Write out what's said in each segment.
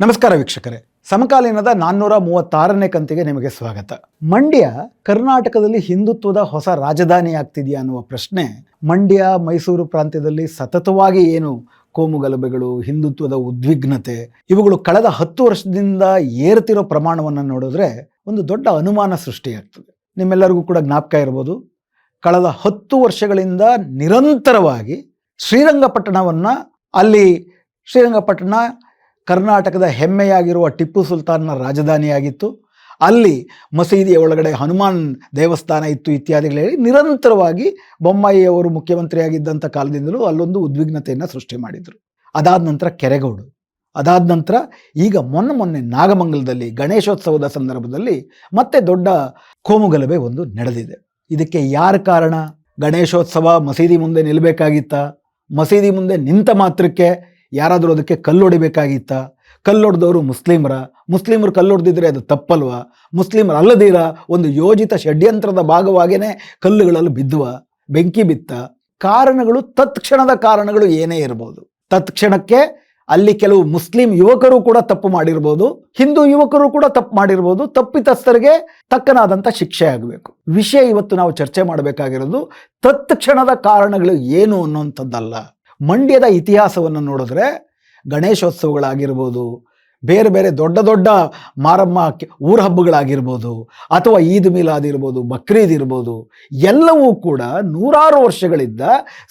ನಮಸ್ಕಾರ ವೀಕ್ಷಕರೇ. ಸಮಕಾಲೀನದ ನಾನ್ನೂರ ಮೂವತ್ತಾರನೇ ಕಂತಿಗೆ ನಿಮಗೆ ಸ್ವಾಗತ. ಮಂಡ್ಯ ಕರ್ನಾಟಕದಲ್ಲಿ ಹಿಂದುತ್ವದ ಹೊಸ ರಾಜಧಾನಿ ಆಗ್ತಿದೆಯಾ ಅನ್ನುವ ಪ್ರಶ್ನೆ ಮಂಡ್ಯ, ಮೈಸೂರು ಪ್ರಾಂತ್ಯದಲ್ಲಿ ಸತತವಾಗಿ ಏನು? ಕೋಮುಗಲಭೆಗಳು ಹಿಂದುತ್ವದ ಉದ್ವಿಗ್ನತೆ, ಇವುಗಳು ಕಳೆದ ಹತ್ತು ವರ್ಷದಿಂದ ಏರ್ತಿರೋ ಪ್ರಮಾಣವನ್ನು ನೋಡಿದ್ರೆ ಒಂದು ದೊಡ್ಡ ಅನುಮಾನ ಸೃಷ್ಟಿಯಾಗ್ತದೆ. ನಿಮ್ಮೆಲ್ಲರಿಗೂ ಕೂಡ ಜ್ಞಾಪಕ ಇರ್ಬೋದು. ಕಳೆದ ಹತ್ತು ವರ್ಷಗಳಿಂದ ನಿರಂತರವಾಗಿ ಶ್ರೀರಂಗಪಟ್ಟಣವನ್ನು, ಅಲ್ಲಿ ಶ್ರೀರಂಗಪಟ್ಟಣ ಕರ್ನಾಟಕದ ಹೆಮ್ಮೆಯಾಗಿರುವ ಟಿಪ್ಪು ಸುಲ್ತಾನ್ನ ರಾಜಧಾನಿಯಾಗಿತ್ತು. ಅಲ್ಲಿ ಮಸೀದಿಯ ಒಳಗಡೆ ಹನುಮಾನ್ ದೇವಸ್ಥಾನ ಇತ್ತು ಇತ್ಯಾದಿಗಳು ಹೇಳಿ ನಿರಂತರವಾಗಿ ಬೊಮ್ಮಾಯಿಯವರು ಮುಖ್ಯಮಂತ್ರಿಯಾಗಿದ್ದಂಥ ಕಾಲದಿಂದಲೂ ಅಲ್ಲೊಂದು ಉದ್ವಿಗ್ನತೆಯನ್ನು ಸೃಷ್ಟಿ ಮಾಡಿದರು. ಅದಾದ ನಂತರ ಕೆರೆಗೌಡು. ಅದಾದ ನಂತರ ಈಗ ಮೊನ್ನೆ ಮೊನ್ನೆ ನಾಗಮಂಗಲದಲ್ಲಿ ಗಣೇಶೋತ್ಸವದ ಸಂದರ್ಭದಲ್ಲಿ ಮತ್ತೆ ದೊಡ್ಡ ಕೋಮುಗಲಭೆ ಒಂದು ನಡೆದಿದೆ. ಇದಕ್ಕೆ ಯಾರ ಕಾರಣ? ಗಣೇಶೋತ್ಸವ ಮಸೀದಿ ಮುಂದೆ ನಿಲ್ಲಬೇಕಾಗಿತ್ತ ಮಸೀದಿ ಮುಂದೆ ನಿಂತ ಮಾತ್ರಕ್ಕೆ ಯಾರಾದರೂ ಅದಕ್ಕೆ ಕಲ್ಲೊಡಿಬೇಕಾಗಿತ್ತ ಕಲ್ಲೊಡೆದವರು ಮುಸ್ಲಿಮರ. ಮುಸ್ಲಿಮರು ಕಲ್ಲೊಡೆದಿದ್ರೆ ಅದು ತಪ್ಪಲ್ವಾ? ಮುಸ್ಲಿಮರು ಅಲ್ಲದಿರ ಒಂದು ಯೋಜಿತ ಷಡ್ಯಂತ್ರದ ಭಾಗವಾಗಿಯೇ ಕಲ್ಲುಗಳಲ್ಲಿ ಬಿದ್ದುವ ಬೆಂಕಿ ಬಿತ್ತ. ಕಾರಣಗಳು ತತ್ಕ್ಷಣದ ಕಾರಣಗಳು ಏನೇ ಇರ್ಬೋದು. ತತ್ಕ್ಷಣಕ್ಕೆ ಅಲ್ಲಿ ಕೆಲವು ಮುಸ್ಲಿಂ ಯುವಕರು ಕೂಡ ತಪ್ಪು ಮಾಡಿರ್ಬೋದು, ಹಿಂದೂ ಯುವಕರು ಕೂಡ ತಪ್ಪು ಮಾಡಿರ್ಬೋದು, ತಪ್ಪಿತಸ್ಥರಿಗೆ ತಕ್ಕನಾದಂಥ ಶಿಕ್ಷೆ ಆಗಬೇಕು. ವಿಷಯ ಇವತ್ತು ನಾವು ಚರ್ಚೆ ಮಾಡಬೇಕಾಗಿರೋದು ತತ್ಕ್ಷಣದ ಕಾರಣಗಳು ಏನು ಅನ್ನುವಂಥದ್ದಲ್ಲ. ಮಂಡ್ಯದ ಇತಿಹಾಸವನ್ನು ನೋಡಿದ್ರೆ ಗಣೇಶೋತ್ಸವಗಳಾಗಿರ್ಬೋದು, ಬೇರೆ ಬೇರೆ ದೊಡ್ಡ ದೊಡ್ಡ ಮಾರಮ್ಮ ಊರ ಹಬ್ಬಗಳಾಗಿರ್ಬೋದು, ಅಥವಾ ಈದ್ ಮಿಲಾದ್ ಇರ್ಬೋದು ಬಕ್ರೀದ್ ಇರ್ಬೋದು, ಎಲ್ಲವೂ ಕೂಡ ನೂರಾರು ವರ್ಷಗಳಿಂದ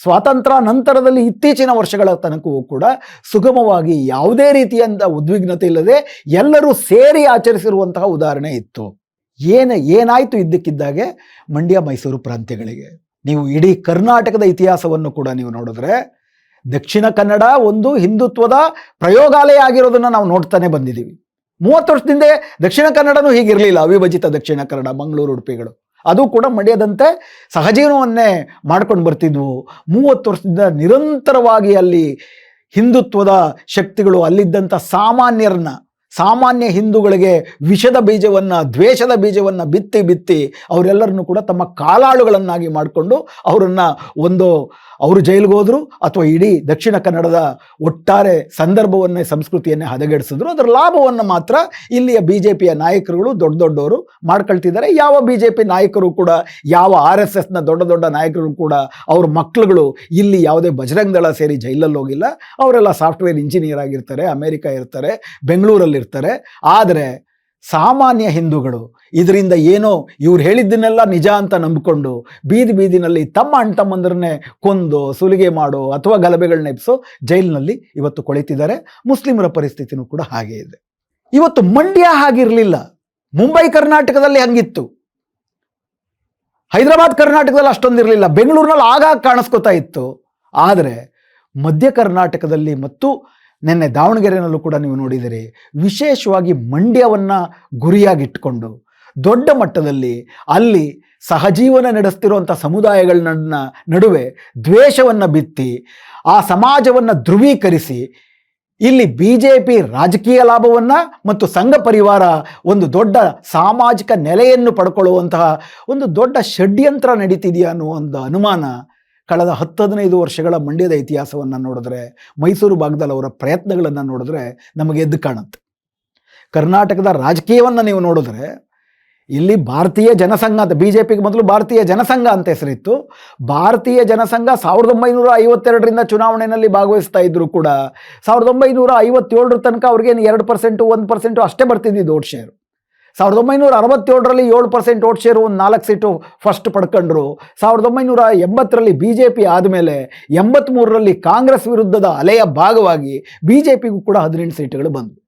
ಸ್ವಾತಂತ್ರ್ಯ ನಂತರದಲ್ಲಿ ಇತ್ತೀಚಿನ ವರ್ಷಗಳ ತನಕವೂ ಕೂಡ ಸುಗಮವಾಗಿ ಯಾವುದೇ ರೀತಿಯಂಥ ಉದ್ವಿಗ್ನತೆ ಇಲ್ಲದೆ ಎಲ್ಲರೂ ಸೇರಿ ಆಚರಿಸಿರುವಂತಹ ಉದಾಹರಣೆ ಇತ್ತು. ಏನ, ಏನಾಯಿತು ಇದ್ದಕ್ಕಿದ್ದಾಗೆ ಮಂಡ್ಯ ಮೈಸೂರು ಪ್ರಾಂತ್ಯಗಳಿಗೆ? ನೀವು ಇಡೀ ಕರ್ನಾಟಕದ ಇತಿಹಾಸವನ್ನು ಕೂಡ ನೀವು ನೋಡಿದ್ರೆ ದಕ್ಷಿಣ ಕನ್ನಡ ಒಂದು ಹಿಂದುತ್ವದ ಪ್ರಯೋಗಾಲಯ ಆಗಿರೋದನ್ನು ನಾವು ನೋಡ್ತಾನೆ ಬಂದಿದ್ದೀವಿ. ಮೂವತ್ತು ವರ್ಷದಿಂದ ದಕ್ಷಿಣ ಕನ್ನಡನೂ ಹೀಗಿರಲಿಲ್ಲ, ಅವಿಭಜಿತ ದಕ್ಷಿಣ ಕನ್ನಡ, ಮಂಗಳೂರು ಉಡುಪಿಗಳು. ಅದು ಕೂಡ ಮಂಡ್ಯದಂತೆ ಸಹಜೀವನವನ್ನೇ ಮಾಡ್ಕೊಂಡು ಬರ್ತಿದ್ವು. ಮೂವತ್ತು ವರ್ಷದಿಂದ ನಿರಂತರವಾಗಿ ಅಲ್ಲಿ ಹಿಂದುತ್ವದ ಶಕ್ತಿಗಳು, ಅಲ್ಲಿದ್ದಂಥ ಸಾಮಾನ್ಯರನ್ನ ಸಾಮಾನ್ಯ ಹಿಂದೂಗಳಿಗೆ ವಿಷದ ಬೀಜವನ್ನು, ದ್ವೇಷದ ಬೀಜವನ್ನು ಬಿತ್ತಿ ಬಿತ್ತಿ ಅವರೆಲ್ಲರನ್ನು ಕೂಡ ತಮ್ಮ ಕಾಲಾಳುಗಳನ್ನಾಗಿ ಮಾಡಿಕೊಂಡು ಅವರನ್ನು ಒಂದು, ಅವರು ಜೈಲಿಗೆ ಹೋದರು ಅಥವಾ ಇಡೀ ದಕ್ಷಿಣ ಕನ್ನಡದ ಒಟ್ಟಾರೆ ಸಂದರ್ಭವನ್ನೇ, ಸಂಸ್ಕೃತಿಯನ್ನೇ ಹದಗೆಡಿಸಿದ್ರು. ಅದರ ಲಾಭವನ್ನು ಮಾತ್ರ ಇಲ್ಲಿಯ ಬಿ ಜೆ ಪಿಯ ನಾಯಕರುಗಳು ದೊಡ್ಡ ದೊಡ್ಡವರು ಮಾಡ್ಕೊಳ್ತಿದ್ದಾರೆ. ಯಾವ ಬಿ ಜೆ ಪಿ ನಾಯಕರು ಕೂಡ, ಯಾವ ಆರ್ ಎಸ್ ಎಸ್ನ ದೊಡ್ಡ ದೊಡ್ಡ ನಾಯಕರು ಕೂಡ ಅವ್ರ ಮಕ್ಕಳುಗಳು ಇಲ್ಲಿ ಯಾವುದೇ ಬಜರಂಗ್ ದಳ ಸೇರಿ ಜೈಲಲ್ಲಿ ಹೋಗಿಲ್ಲ. ಅವರೆಲ್ಲ ಸಾಫ್ಟ್ವೇರ್ ಇಂಜಿನಿಯರ್ ಆಗಿರ್ತಾರೆ, ಅಮೇರಿಕಾ ಇರ್ತಾರೆ, ಬೆಂಗಳೂರಲ್ಲಿ ಇರ್ತಾರೆ. ಆದರೆ ಸಾಮಾನ್ಯ ಹಿಂದೂಗಳು ಇದರಿಂದ ಏನೋ ಇವ್ರು ಹೇಳಿದ್ದನ್ನೆಲ್ಲ ನಿಜ ಅಂತ ನಂಬಿಕೊಂಡು ಬೀದಿ ಬೀದಿನಲ್ಲಿ ತಮ್ಮ ಅಣ್ಣ ತಮ್ಮಂದ್ರನ್ನೇ ಕೊಂದು ಸುಲಿಗೆ ಮಾಡೋ ಅಥವಾ ಗಲಭೆಗಳನ್ನ ಎಬ್ಸೋ ಜೈಲಿನಲ್ಲಿ ಇವತ್ತು ಕೊಳಿತಿದ್ದಾರೆ. ಮುಸ್ಲಿಮರ ಪರಿಸ್ಥಿತಿನೂ ಕೂಡ ಹಾಗೆ ಇದೆ. ಇವತ್ತು ಮಂಡ್ಯ ಹಾಗಿರಲಿಲ್ಲ. ಮುಂಬೈ ಕರ್ನಾಟಕದಲ್ಲಿ ಹಂಗಿತ್ತು. ಹೈದರಾಬಾದ್ ಕರ್ನಾಟಕದಲ್ಲಿ ಅಷ್ಟೊಂದಿರಲಿಲ್ಲ. ಬೆಂಗಳೂರಿನಲ್ಲಿ ಆಗಾಗ ಕಾಣಿಸ್ಕೊತಾ ಇತ್ತು. ಆದರೆ ಮಧ್ಯ ಕರ್ನಾಟಕದಲ್ಲಿ ಮತ್ತು ನಿನ್ನೆ ದಾವಣಗೆರೆಯಲ್ಲೂ ಕೂಡ ನೀವು ನೋಡಿದರೆ, ವಿಶೇಷವಾಗಿ ಮಂಡ್ಯವನ್ನು ಗುರಿಯಾಗಿಟ್ಟುಕೊಂಡು ದೊಡ್ಡ ಮಟ್ಟದಲ್ಲಿ ಅಲ್ಲಿ ಸಹಜೀವನ ನಡೆಸ್ತಿರುವಂಥ ಸಮುದಾಯಗಳ ನಡುವೆ ದ್ವೇಷವನ್ನು ಬಿತ್ತಿ, ಆ ಸಮಾಜವನ್ನು ಧ್ರುವೀಕರಿಸಿ, ಇಲ್ಲಿ ಬಿ ಜೆ ಪಿ ರಾಜಕೀಯ ಲಾಭವನ್ನು ಮತ್ತು ಸಂಘ ಪರಿವಾರ ಒಂದು ದೊಡ್ಡ ಸಾಮಾಜಿಕ ನೆಲೆಯನ್ನು ಪಡ್ಕೊಳ್ಳುವಂತಹ ಒಂದು ದೊಡ್ಡ ಷಡ್ಯಂತ್ರ ನಡೀತಿದೆಯಾ ಅನ್ನೋ ಒಂದು ಅನುಮಾನ ಕಳೆದ ಹತ್ತು ಹದಿನೈದು ವರ್ಷಗಳ ಮಂಡ್ಯದ ಇತಿಹಾಸವನ್ನು ನೋಡಿದ್ರೆ, ಮೈಸೂರು ಭಾಗದಲ್ಲಿ ಅವರ ಪ್ರಯತ್ನಗಳನ್ನು ನೋಡಿದ್ರೆ ನಮಗೆ ಎದ್ದು ಕಾಣುತ್ತೆ. ಕರ್ನಾಟಕದ ರಾಜಕೀಯವನ್ನು ನೀವು ನೋಡಿದ್ರೆ, ಇಲ್ಲಿ ಭಾರತೀಯ ಜನಸಂಘ ಅಂತ ಬಿ ಜೆ ಪಿಗೆ ಮೊದಲು ಭಾರತೀಯ ಜನಸಂಘ ಅಂತ ಹೆಸರಿತ್ತು. ಭಾರತೀಯ ಜನಸಂಘ ಸಾವಿರದ ಒಂಬೈನೂರ ಐವತ್ತೆರಡರಿಂದ ಚುನಾವಣೆಯಲ್ಲಿ ಭಾಗವಹಿಸ್ತಾ ಇದ್ದರೂ ಕೂಡ, ಸಾವಿರದ ಒಂಬೈನೂರ ಐವತ್ತೇಳರ ತನಕ ಅವ್ರಿಗೇನು ಎರಡು ಪರ್ಸೆಂಟು, ಒಂದು ಪರ್ಸೆಂಟು ಅಷ್ಟೇ ಬರ್ತಿದ್ದಿದ್ದು ಓಟ್ ಶೇರು. ಸಾವಿರದ ಒಂಬೈನೂರ ಅರವತ್ತೇಳರಲ್ಲಿ ಏಳು ಪರ್ಸೆಂಟ್ ಓಟ್ ಶೇರು ಒಂದು ನಾಲ್ಕು ಸೀಟು ಫಸ್ಟ್ ಪಡ್ಕೊಂಡ್ರು. ಸಾವಿರದ ಒಂಬೈನೂರ ಎಂಬತ್ತರಲ್ಲಿ ಬಿ ಜೆ ಪಿ ಆದಮೇಲೆ ಎಂಬತ್ತ್ಮೂರರಲ್ಲಿ ಕಾಂಗ್ರೆಸ್ ವಿರುದ್ಧದ ಅಲೆಯ ಭಾಗವಾಗಿ ಬಿ ಜೆ ಪಿಗೂ ಕೂಡ ಹದಿನೆಂಟು ಸೀಟುಗಳು ಬಂದವು.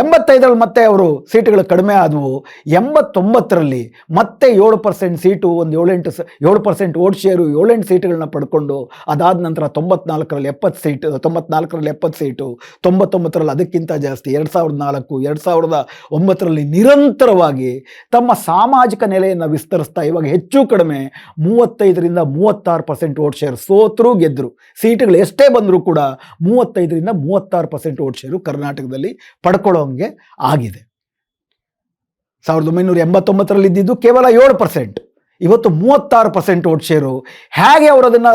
ಎಂಬತ್ತೈದರಲ್ಲಿ ಮತ್ತೆ ಅವರು ಸೀಟುಗಳು ಕಡಿಮೆ ಆದವು. ಎಂಬತ್ತೊಂಬತ್ತರಲ್ಲಿ ಮತ್ತೆ ಏಳು ಪರ್ಸೆಂಟ್ ಸೀಟು, ಒಂದು ಏಳೆಂಟು ಏಳು ಪರ್ಸೆಂಟ್ ಓಟ್ ಶೇರು, ಏಳೆಂಟು ಸೀಟುಗಳನ್ನ ಪಡ್ಕೊಂಡು, ಅದಾದ ನಂತರ ತೊಂಬತ್ನಾಲ್ಕರಲ್ಲಿ ಎಪ್ಪತ್ತು ಸೀಟು, ತೊಂಬತ್ನಾಲ್ಕರಲ್ಲಿ ಎಪ್ಪತ್ತು ಸೀಟು, ತೊಂಬತ್ತೊಂಬತ್ತರಲ್ಲಿ ಅದಕ್ಕಿಂತ ಜಾಸ್ತಿ, ಎರಡು ಸಾವಿರದ ನಾಲ್ಕು, ಎರಡು ಸಾವಿರದ ಒಂಬತ್ತರಲ್ಲಿ ನಿರಂತರವಾಗಿ ತಮ್ಮ ಸಾಮಾಜಿಕ ನೆಲೆಯನ್ನು ವಿಸ್ತರಿಸ್ತಾ, ಇವಾಗ ಹೆಚ್ಚು ಕಡಿಮೆ ಮೂವತ್ತೈದರಿಂದ ಮೂವತ್ತಾರು ಪರ್ಸೆಂಟ್ ಓಟ್ ಶೇರ್ ಸೋತರು ಗೆದ್ದರು ಸೀಟುಗಳು ಎಷ್ಟೇ ಬಂದರೂ ಕೂಡ ಮೂವತ್ತೈದರಿಂದ ಮೂವತ್ತಾರು ಪರ್ಸೆಂಟ್ ಓಟ್ ಶೇರು ಕರ್ನಾಟಕದಲ್ಲಿ ಪಡ್ಕೊಳ್ಳೋಂಗೆ ಆಗಿದೆ. ಸಾವಿರದ ಒಂಬೈನೂರ ಎಂಬತ್ತೊಂಬತ್ತರಲ್ಲಿ ಇದ್ದಿದ್ದು ಕೇವಲ ಏಳು ಪರ್ಸೆಂಟ್ ಇವತ್ತು ಮೂವತ್ತಾರು ಪರ್ಸೆಂಟ್ ಓಟ್ ಶೇರು ಹೇಗೆ ಅವರು ಅದನ್ನು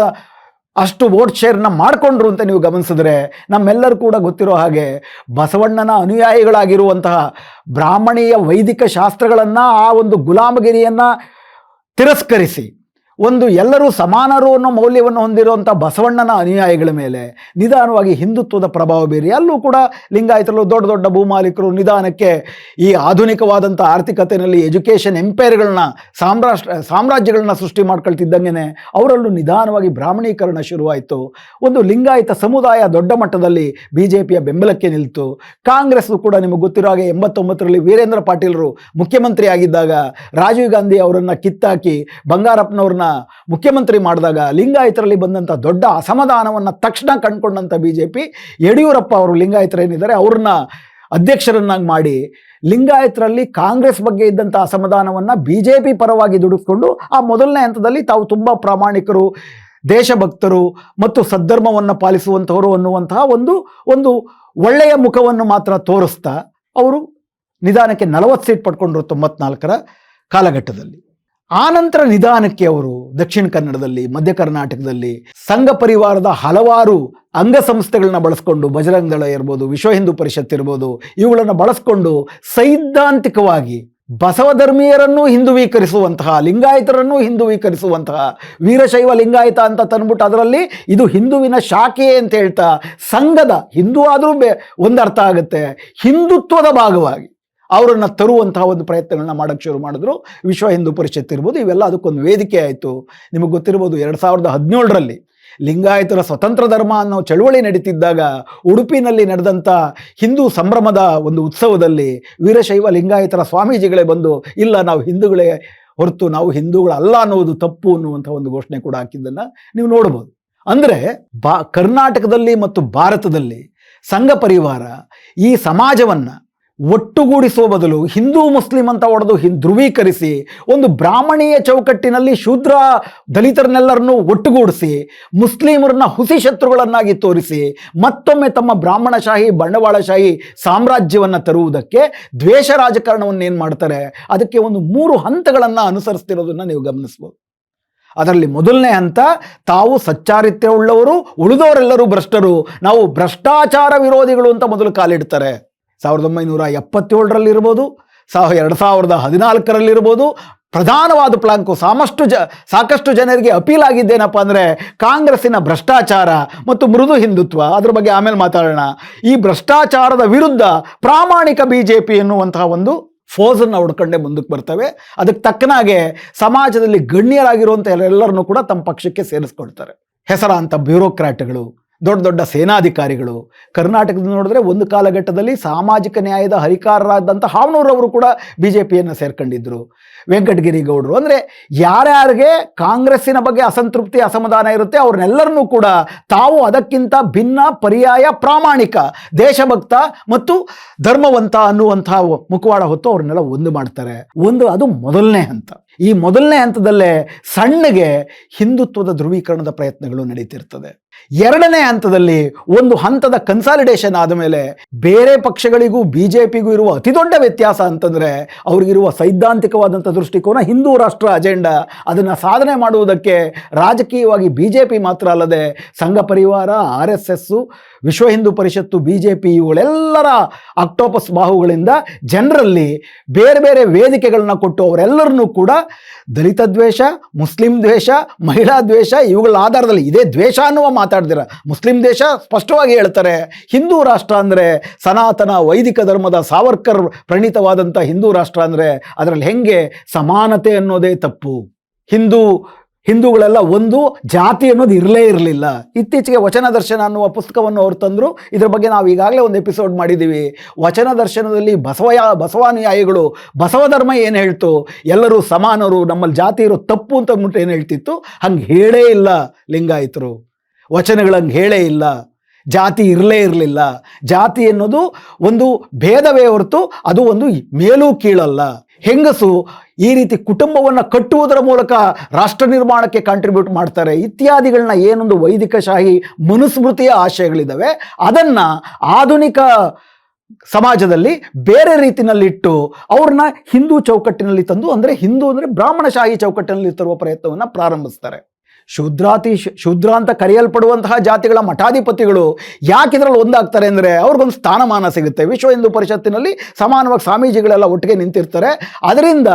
ಅಷ್ಟು ವೋಟ್ ಶೇರ್ನ ಮಾಡಿಕೊಂಡ್ರು ಅಂತ ನೀವು ಗಮನಿಸಿದ್ರೆ ನಮ್ಮೆಲ್ಲರೂ ಕೂಡ ಗೊತ್ತಿರೋ ಹಾಗೆ ಬಸವಣ್ಣನ ಅನುಯಾಯಿಗಳಾಗಿರುವಂತಹ ಬ್ರಾಹ್ಮಣೀಯ ವೈದಿಕ ಶಾಸ್ತ್ರಗಳನ್ನು ಆ ಒಂದು ಗುಲಾಮಗಿರಿಯನ್ನು ತಿರಸ್ಕರಿಸಿ ಒಂದು ಎಲ್ಲರೂ ಸಮಾನರು ಅನ್ನೋ ಮೌಲ್ಯವನ್ನು ಹೊಂದಿರುವಂಥ ಬಸವಣ್ಣನ ಅನುಯಾಯಿಗಳ ಮೇಲೆ ನಿಧಾನವಾಗಿ ಹಿಂದುತ್ವದ ಪ್ರಭಾವ ಬೀರಿ, ಅಲ್ಲೂ ಕೂಡ ಲಿಂಗಾಯತರು ದೊಡ್ಡ ದೊಡ್ಡ ಭೂಮಾಲೀಕರು ನಿಧಾನಕ್ಕೆ ಈ ಆಧುನಿಕವಾದಂಥ ಆರ್ಥಿಕತೆಯಲ್ಲಿ ಎಜುಕೇಷನ್ ಎಂಪೈರ್ಗಳನ್ನ, ಸಾಮ್ರಾಷ್ಟ್ರ, ಸಾಮ್ರಾಜ್ಯಗಳನ್ನ ಸೃಷ್ಟಿ ಮಾಡ್ಕೊಳ್ತಿದ್ದಂಗೆ ಅವರಲ್ಲೂ ನಿಧಾನವಾಗಿ ಬ್ರಾಹ್ಮಣೀಕರಣ ಶುರುವಾಯಿತು. ಒಂದು ಲಿಂಗಾಯತ ಸಮುದಾಯ ದೊಡ್ಡ ಮಟ್ಟದಲ್ಲಿ ಬಿ ಜೆ ಪಿಯ ಬೆಂಬಲಕ್ಕೆ ನಿಲ್ತು. ಕಾಂಗ್ರೆಸ್ ಕೂಡ ನಿಮಗೆ ಗೊತ್ತಿರೋ ಹಾಗೆ ಎಂಬತ್ತೊಂಬತ್ತರಲ್ಲಿ ವೀರೇಂದ್ರ ಪಾಟೀಲರು ಮುಖ್ಯಮಂತ್ರಿ ಆಗಿದ್ದಾಗ ರಾಜೀವ್ ಗಾಂಧಿ ಅವರನ್ನು ಕಿತ್ತಾಕಿ ಬಂಗಾರಪ್ಪನವ್ರನ್ನ ಮುಖ್ಯಮಂತ್ರಿ ಮಾಡಿದಾಗ ಲಿಂಗಾಯತರಲ್ಲಿ ಬಂದಂಥ ದೊಡ್ಡ ಅಸಮಾಧಾನವನ್ನು ತಕ್ಷಣ ಕಂಡುಕೊಂಡಂಥ ಬಿ ಜೆ ಪಿ ಯಡಿಯೂರಪ್ಪ ಅವರು ಲಿಂಗಾಯತರೇನಿದ್ದಾರೆ ಅವ್ರನ್ನ ಅಧ್ಯಕ್ಷರನ್ನಾಗಿ ಮಾಡಿ ಲಿಂಗಾಯತರಲ್ಲಿ ಕಾಂಗ್ರೆಸ್ ಬಗ್ಗೆ ಇದ್ದಂಥ ಅಸಮಾಧಾನವನ್ನು ಬಿ ಜೆ ಪಿ ಪರವಾಗಿ ದುಡಿಸ್ಕೊಂಡು ಆ ಮೊದಲನೇ ಹಂತದಲ್ಲಿ ತಾವು ತುಂಬ ಪ್ರಾಮಾಣಿಕರು, ದೇಶಭಕ್ತರು ಮತ್ತು ಸದ್ಧರ್ಮವನ್ನು ಪಾಲಿಸುವಂಥವರು ಅನ್ನುವಂತಹ ಒಂದು ಒಂದು ಒಳ್ಳೆಯ ಮುಖವನ್ನು ಮಾತ್ರ ತೋರಿಸ್ತಾ ಅವರು ನಿಧಾನಕ್ಕೆ ನಲವತ್ತು ಸೀಟ್ ಪಡ್ಕೊಂಡ್ರು ತೊಂಬತ್ನಾಲ್ಕರ ಕಾಲಘಟ್ಟದಲ್ಲಿ. ಆನಂತರ ನಿಧಾನಕ್ಕೆ ಅವರು ದಕ್ಷಿಣ ಕನ್ನಡದಲ್ಲಿ, ಮಧ್ಯ ಕರ್ನಾಟಕದಲ್ಲಿ ಸಂಘ ಪರಿವಾರದ ಹಲವಾರು ಅಂಗಸಂಸ್ಥೆಗಳನ್ನ ಬಳಸ್ಕೊಂಡು, ಬಜರಂಗ ದಳ ಇರ್ಬೋದು, ವಿಶ್ವ ಹಿಂದೂ ಪರಿಷತ್ ಇರ್ಬೋದು, ಇವುಗಳನ್ನು ಬಳಸ್ಕೊಂಡು ಸೈದ್ಧಾಂತಿಕವಾಗಿ ಬಸವಧರ್ಮೀಯರನ್ನು ಹಿಂದುವೀಕರಿಸುವಂತಹ, ಲಿಂಗಾಯತರನ್ನು ಹಿಂದುವೀಕರಿಸುವಂತಹ, ವೀರಶೈವ ಲಿಂಗಾಯತ ಅಂತ ತಂದ್ಬಿಟ್ಟು ಅದರಲ್ಲಿ ಇದು ಹಿಂದುವಿನ ಶಾಖೆ ಅಂತ ಹೇಳ್ತಾ ಸಂಘದ ಹಿಂದೂ ಆದರೂ ಬೇ ಒಂದು ಅರ್ಥ ಆಗುತ್ತೆ, ಹಿಂದುತ್ವದ ಭಾಗವಾಗಿ. ಅವರನ್ನು ತರುವಂತಹ ಒಂದು ಪ್ರಯತ್ನಗಳನ್ನ ಮಾಡೋಕ್ಕೆ ಶುರು ಮಾಡಿದ್ರು. ವಿಶ್ವ ಹಿಂದೂ ಪರಿಷತ್ ಇರ್ಬೋದು, ಇವೆಲ್ಲ ಅದಕ್ಕೊಂದು ವೇದಿಕೆ ಆಯಿತು. ನಿಮಗೆ ಗೊತ್ತಿರ್ಬೋದು, ಎರಡು ಸಾವಿರದ ಹದಿನೇಳರಲ್ಲಿ ಲಿಂಗಾಯತರ ಸ್ವತಂತ್ರ ಧರ್ಮ ಅನ್ನೋ ಚಳುವಳಿ ನಡೀತಿದ್ದಾಗ ಉಡುಪಿನಲ್ಲಿ ನಡೆದಂಥ ಹಿಂದೂ ಸಂಭ್ರಮದ ಒಂದು ಉತ್ಸವದಲ್ಲಿ ವೀರಶೈವ ಲಿಂಗಾಯತರ ಸ್ವಾಮೀಜಿಗಳೇ ಬಂದು, ಇಲ್ಲ ನಾವು ಹಿಂದೂಗಳೇ ಹೊರತು ನಾವು ಹಿಂದೂಗಳಲ್ಲ ಅನ್ನೋದು ತಪ್ಪು ಅನ್ನುವಂಥ ಒಂದು ಘೋಷಣೆ ಕೂಡ ಹಾಕಿದ್ದನ್ನು ನೀವು ನೋಡ್ಬೋದು. ಅಂದರೆ ಬಾ, ಕರ್ನಾಟಕದಲ್ಲಿ ಮತ್ತು ಭಾರತದಲ್ಲಿ ಸಂಘ ಪರಿವಾರ ಈ ಸಮಾಜವನ್ನು ಒಟ್ಟುಗೂಡಿಸುವ ಬದಲು ಹಿಂದೂ ಮುಸ್ಲಿಂ ಅಂತ ಒಡೆದು ಹಿಂ ಧ್ರುವೀಕರಿಸಿ ಒಂದು ಬ್ರಾಹ್ಮಣೀಯ ಚೌಕಟ್ಟಿನಲ್ಲಿ ಶೂದ್ರ ದಲಿತರನ್ನೆಲ್ಲರನ್ನೂ ಒಟ್ಟುಗೂಡಿಸಿ, ಮುಸ್ಲಿಮರನ್ನ ಹುಸಿ ಶತ್ರುಗಳನ್ನಾಗಿ ತೋರಿಸಿ, ಮತ್ತೊಮ್ಮೆ ತಮ್ಮ ಬ್ರಾಹ್ಮಣಶಾಹಿ, ಬಂಡವಾಳಶಾಹಿ ಸಾಮ್ರಾಜ್ಯವನ್ನು ತರುವುದಕ್ಕೆ ದ್ವೇಷ ರಾಜಕಾರಣವನ್ನು ಏನು ಮಾಡ್ತಾರೆ? ಅದಕ್ಕೆ ಒಂದು ಮೂರು ಹಂತಗಳನ್ನು ಅನುಸರಿಸ್ತಿರೋದನ್ನು ನೀವು ಗಮನಿಸ್ಬೋದು. ಅದರಲ್ಲಿ ಮೊದಲನೇ ಹಂತ, ತಾವು ಸಚ್ಚಾರಿತ್ಯ ಉಳ್ಳವರು, ಉಳಿದವರೆಲ್ಲರೂ ಭ್ರಷ್ಟರು, ನಾವು ಭ್ರಷ್ಟಾಚಾರ ವಿರೋಧಿಗಳು ಅಂತ ಮೊದಲು ಕಾಲಿಡ್ತಾರೆ. ಸಾವಿರದ ಒಂಬೈನೂರ ಎಪ್ಪತ್ತೇಳರಲ್ಲಿರ್ಬೋದು ಸಾವ ಎರಡು ಸಾವಿರದ ಹದಿನಾಲ್ಕರಲ್ಲಿರ್ಬೋದು. ಪ್ರಧಾನವಾದ ಪ್ಲಾಂಕು ಸಾಮಷ್ಟು ಜ ಸಾಕಷ್ಟು ಜನರಿಗೆ ಅಪೀಲ್ ಆಗಿದ್ದೇನಪ್ಪ ಅಂದರೆ, ಕಾಂಗ್ರೆಸ್ಸಿನ ಭ್ರಷ್ಟಾಚಾರ ಮತ್ತು ಮೃದು ಹಿಂದುತ್ವ, ಅದ್ರ ಬಗ್ಗೆ ಆಮೇಲೆ ಮಾತಾಡೋಣ. ಈ ಭ್ರಷ್ಟಾಚಾರದ ವಿರುದ್ಧ ಪ್ರಾಮಾಣಿಕ ಬಿ ಜೆ ಪಿ ಎನ್ನುವಂತಹ ಒಂದು ಫೋಸನ್ನು ಹುಡ್ಕೊಂಡೇ ಮುಂದಕ್ಕೆ ಬರ್ತವೆ. ಅದಕ್ಕೆ ತಕ್ಕನಾಗೆ ಸಮಾಜದಲ್ಲಿ ಗಣ್ಯರಾಗಿರುವಂಥ ಎಲ್ಲರನ್ನೂ ಕೂಡ ತಮ್ಮ ಪಕ್ಷಕ್ಕೆ ಸೇರಿಸ್ಕೊಡ್ತಾರೆ ಹೆಸರಾಂತ ಬ್ಯೂರೋಕ್ರಾಟ್ಗಳು. ದೊಡ್ಡ ದೊಡ್ಡ ಸೇನಾಧಿಕಾರಿಗಳು. ಕರ್ನಾಟಕದಲ್ಲಿ ನೋಡಿದ್ರೆ ಒಂದು ಕಾಲಘಟ್ಟದಲ್ಲಿ ಸಾಮಾಜಿಕ ನ್ಯಾಯದ ಹರಿಕಾರರಾದಂಥ ಹಾವನೂರವರು ಕೂಡ ಬಿ ಜೆ ಪಿಯನ್ನು ಸೇರ್ಕೊಂಡಿದ್ದರು ವೆಂಕಟಗಿರಿ ಗೌಡರು. ಅಂದರೆ ಯಾರ್ಯಾರಿಗೆ ಕಾಂಗ್ರೆಸ್ಸಿನ ಬಗ್ಗೆ ಅಸಂತೃಪ್ತಿ, ಅಸಮಾಧಾನ ಇರುತ್ತೆ ಅವ್ರನ್ನೆಲ್ಲರನ್ನೂ ಕೂಡ ತಾವು ಅದಕ್ಕಿಂತ ಭಿನ್ನ, ಪರ್ಯಾಯ, ಪ್ರಾಮಾಣಿಕ, ದೇಶಭಕ್ತ ಮತ್ತು ಧರ್ಮವಂತ ಅನ್ನುವಂಥ ಮುಖವಾಡ ಹೊತ್ತು ಅವ್ರನ್ನೆಲ್ಲ ಒಂದು ಮಾಡ್ತಾರೆ. ಒಂದು ಅದು ಮೊದಲನೇ ಹಂತ. ಈ ಮೊದಲನೇ ಹಂತದಲ್ಲೇ ಸಣ್ಣಗೆ ಹಿಂದುತ್ವದ ಧ್ರುವೀಕರಣದ ಪ್ರಯತ್ನಗಳು ನಡೀತಿರ್ತದೆ. ಎರಡನೇ ಹಂತದಲ್ಲಿ ಒಂದು ಹಂತದ ಕನ್ಸಾಲಿಡೇಷನ್ ಆದ ಮೇಲೆ ಬೇರೆ ಪಕ್ಷಗಳಿಗೂ ಬಿ ಜೆ ಪಿಗೂ ಇರುವ ಅತಿದೊಡ್ಡ ವ್ಯತ್ಯಾಸ ಅಂತಂದರೆ ಅವ್ರಿಗಿರುವ ಸೈದ್ಧಾಂತಿಕವಾದಂಥ ದೃಷ್ಟಿಕೋನ ಹಿಂದೂ ರಾಷ್ಟ್ರ ಅಜೆಂಡಾ. ಅದನ್ನು ಸಾಧನೆ ಮಾಡುವುದಕ್ಕೆ ರಾಜಕೀಯವಾಗಿ ಬಿ ಜೆ ಪಿ ಮಾತ್ರ ಅಲ್ಲದೆ ಸಂಘ ಪರಿವಾರ, R S S Vishwa Hindu Parishad B J P ಇವುಗಳೆಲ್ಲರ octopus ಬಾಹುಗಳಿಂದ ಜನರಲ್ಲಿ ಬೇರೆ ಬೇರೆ ವೇದಿಕೆಗಳನ್ನ ಕೊಟ್ಟು ಅವರೆಲ್ಲರನ್ನೂ ಕೂಡ ದಲಿತ ದ್ವೇಷ, ಮುಸ್ಲಿಂ ದ್ವೇಷ, ಮಹಿಳಾ ದ್ವೇಷ, ಇವುಗಳ ಆಧಾರದಲ್ಲಿ ಇದೇ ದ್ವೇಷ ಅನ್ನುವ ಮಾತಾಡ್ದಿರ. ಮುಸ್ಲಿಂ ದೇಶ ಸ್ಪಷ್ಟವಾಗಿ ಹೇಳ್ತಾರೆ, ಹಿಂದೂ ರಾಷ್ಟ್ರ ಅಂದರೆ ಸನಾತನ ವೈದಿಕ ಧರ್ಮದ ಸಾವರ್ಕರ್ ಪ್ರಣೀತವಾದಂಥ ಹಿಂದೂ ರಾಷ್ಟ್ರ ಅಂದರೆ ಅದರಲ್ಲಿ ಹೆಂಗೆ ಸಮಾನತೆ ಅನ್ನೋದೇ ತಪ್ಪು. ಹಿಂದೂ ಹಿಂದೂಗಳೆಲ್ಲ ಒಂದು ಜಾತಿ ಅನ್ನೋದು ಇರಲೇ ಇರಲಿಲ್ಲ. ಇತ್ತೀಚೆಗೆ ವಚನ ದರ್ಶನ ಅನ್ನುವ ಪುಸ್ತಕವನ್ನು ಅವ್ರು ತಂದರು. ಇದ್ರ ಬಗ್ಗೆ ನಾವು ಈಗಾಗಲೇ ಒಂದು ಎಪಿಸೋಡ್ ಮಾಡಿದ್ದೀವಿ ವಚನ ದರ್ಶನದಲ್ಲಿ ಬಸವಯ ಬಸವಾನುಯಾಯಿಗಳು ಬಸವ ಧರ್ಮ ಏನು ಹೇಳ್ತು? ಎಲ್ಲರೂ ಸಮಾನರು, ನಮ್ಮಲ್ಲಿ ಜಾತಿ ಇರೋ ತಪ್ಪು ಅಂತ ಅಂದ್ಬಿಟ್ಟು ಏನು ಹೇಳ್ತಿತ್ತು? ಹಂಗೆ ಹೇಳೇ ಇಲ್ಲ ಲಿಂಗಾಯತರು. ವಚನಗಳಂಗೆ ಹೇಳೇ ಇಲ್ಲ. ಜಾತಿ ಇರಲೇ ಇರಲಿಲ್ಲ. ಜಾತಿ ಅನ್ನೋದು ಒಂದು ಭೇದವೇ ಹೊರತು ಅದು ಒಂದು ಮೇಲೂ ಕೀಳಲ್ಲ. ಹೆಂಗಸು ಈ ರೀತಿ ಕುಟುಂಬವನ್ನು ಕಟ್ಟುವುದರ ಮೂಲಕ ರಾಷ್ಟ್ರ ನಿರ್ಮಾಣಕ್ಕೆ ಕಾಂಟ್ರಿಬ್ಯೂಟ್ ಮಾಡ್ತಾರೆ. ಇತ್ಯಾದಿಗಳನ್ನ ಏನೊಂದು ವೈದಿಕಶಾಹಿ ಮನುಸ್ಮೃತಿಯ ಆಶಯಗಳಿದ್ದಾವೆ. ಅದನ್ನು ಆಧುನಿಕ ಸಮಾಜದಲ್ಲಿ ಬೇರೆ ರೀತಿಯಲ್ಲಿಟ್ಟು ಅವ್ರನ್ನ ಹಿಂದೂ ಚೌಕಟ್ಟಿನಲ್ಲಿ ತಂದು ಅಂದರೆ ಹಿಂದೂ ಅಂದರೆ ಬ್ರಾಹ್ಮಣಶಾಹಿ ಚೌಕಟ್ಟಿನಲ್ಲಿ ತರುವ ಪ್ರಯತ್ನವನ್ನು ಪ್ರಾರಂಭಿಸ್ತಾರೆ. ಶೂದ್ರಾತಿ ಶೂದ್ರ ಅಂತ ಕರೆಯಲ್ಪಡುವಂತಹ ಜಾತಿಗಳ ಮಠಾಧಿಪತಿಗಳು ಯಾಕೆ ಇದರಲ್ಲಿ ಒಂದಾಗ್ತಾರೆ ಅಂದರೆ ಅವ್ರಿಗೊಂದು ಸ್ಥಾನಮಾನ ಸಿಗುತ್ತೆ. ವಿಶ್ವ ಹಿಂದೂ ಪರಿಷತ್ತಿನಲ್ಲಿ ಸಮಾನವಾಗಿ ಸ್ವಾಮೀಜಿಗಳೆಲ್ಲ ಒಟ್ಟಿಗೆ ನಿಂತಿರ್ತಾರೆ. ಅದರಿಂದ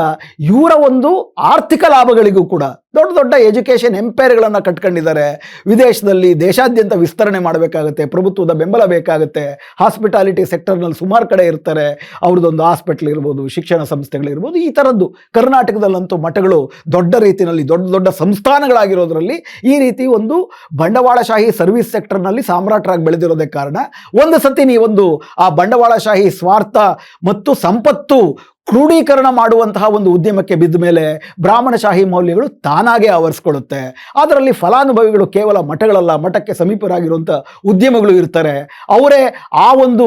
ಇವರ ಒಂದು ಆರ್ಥಿಕ ಲಾಭಗಳಿಗೂ ಕೂಡ ದೊಡ್ಡ ದೊಡ್ಡ ಎಜುಕೇಷನ್ ಎಂಪೈರ್ಗಳನ್ನು ಕಟ್ಕೊಂಡಿದ್ದಾರೆ. ವಿದೇಶದಲ್ಲಿ ದೇಶಾದ್ಯಂತ ವಿಸ್ತರಣೆ ಮಾಡಬೇಕಾಗುತ್ತೆ, ಪ್ರಭುತ್ವದ ಬೆಂಬಲ ಬೇಕಾಗುತ್ತೆ. ಹಾಸ್ಪಿಟಾಲಿಟಿ ಸೆಕ್ಟರ್ನಲ್ಲಿ ಸುಮಾರು ಕಡೆ ಇರ್ತಾರೆ. ಅವ್ರದ್ದೊಂದು ಹಾಸ್ಪಿಟ್ಲ್ ಇರ್ಬೋದು, ಶಿಕ್ಷಣ ಸಂಸ್ಥೆಗಳಿರ್ಬೋದು ಈ ಥರದ್ದು ಕರ್ನಾಟಕದಲ್ಲಂತೂ ಮಠಗಳು ದೊಡ್ಡ ರೀತಿಯಲ್ಲಿ, ದೊಡ್ಡ ದೊಡ್ಡ ಸಂಸ್ಥಾನಗಳಾಗಿರೋದ್ರಲ್ಲಿ ಈ ರೀತಿ ಒಂದು ಬಂಡವಾಳಶಾಹಿ ಸರ್ವಿಸ್ ಸೆಕ್ಟರ್ನಲ್ಲಿ ಸಾಮ್ರಾಟರಾಗಿ ಬೆಳೆದಿರೋದೇ ಕಾರಣ. ಒಂದು ಸತಿ ನೀವೊಂದು ಆ ಬಂಡವಾಳಶಾಹಿ ಸ್ವಾರ್ಥ ಮತ್ತು ಸಂಪತ್ತು ಕ್ರೋಢೀಕರಣ ಮಾಡುವಂತಹ ಒಂದು ಉದ್ಯಮಕ್ಕೆ ಬಿದ್ದ ಮೇಲೆ ಬ್ರಾಹ್ಮಣಶಾಹಿ ಮೌಲ್ಯಗಳು ತಾನಾಗೆ ಆವರಿಸ್ಕೊಳ್ಳುತ್ತೆ. ಅದರಲ್ಲಿ ಫಲಾನುಭವಿಗಳು ಕೇವಲ ಮಠಗಳಲ್ಲ, ಮಠಕ್ಕೆ ಸಮೀಪರಾಗಿರುವಂಥ ಉದ್ಯಮಗಳು ಇರ್ತಾರೆ. ಅವರೇ ಆ ಒಂದು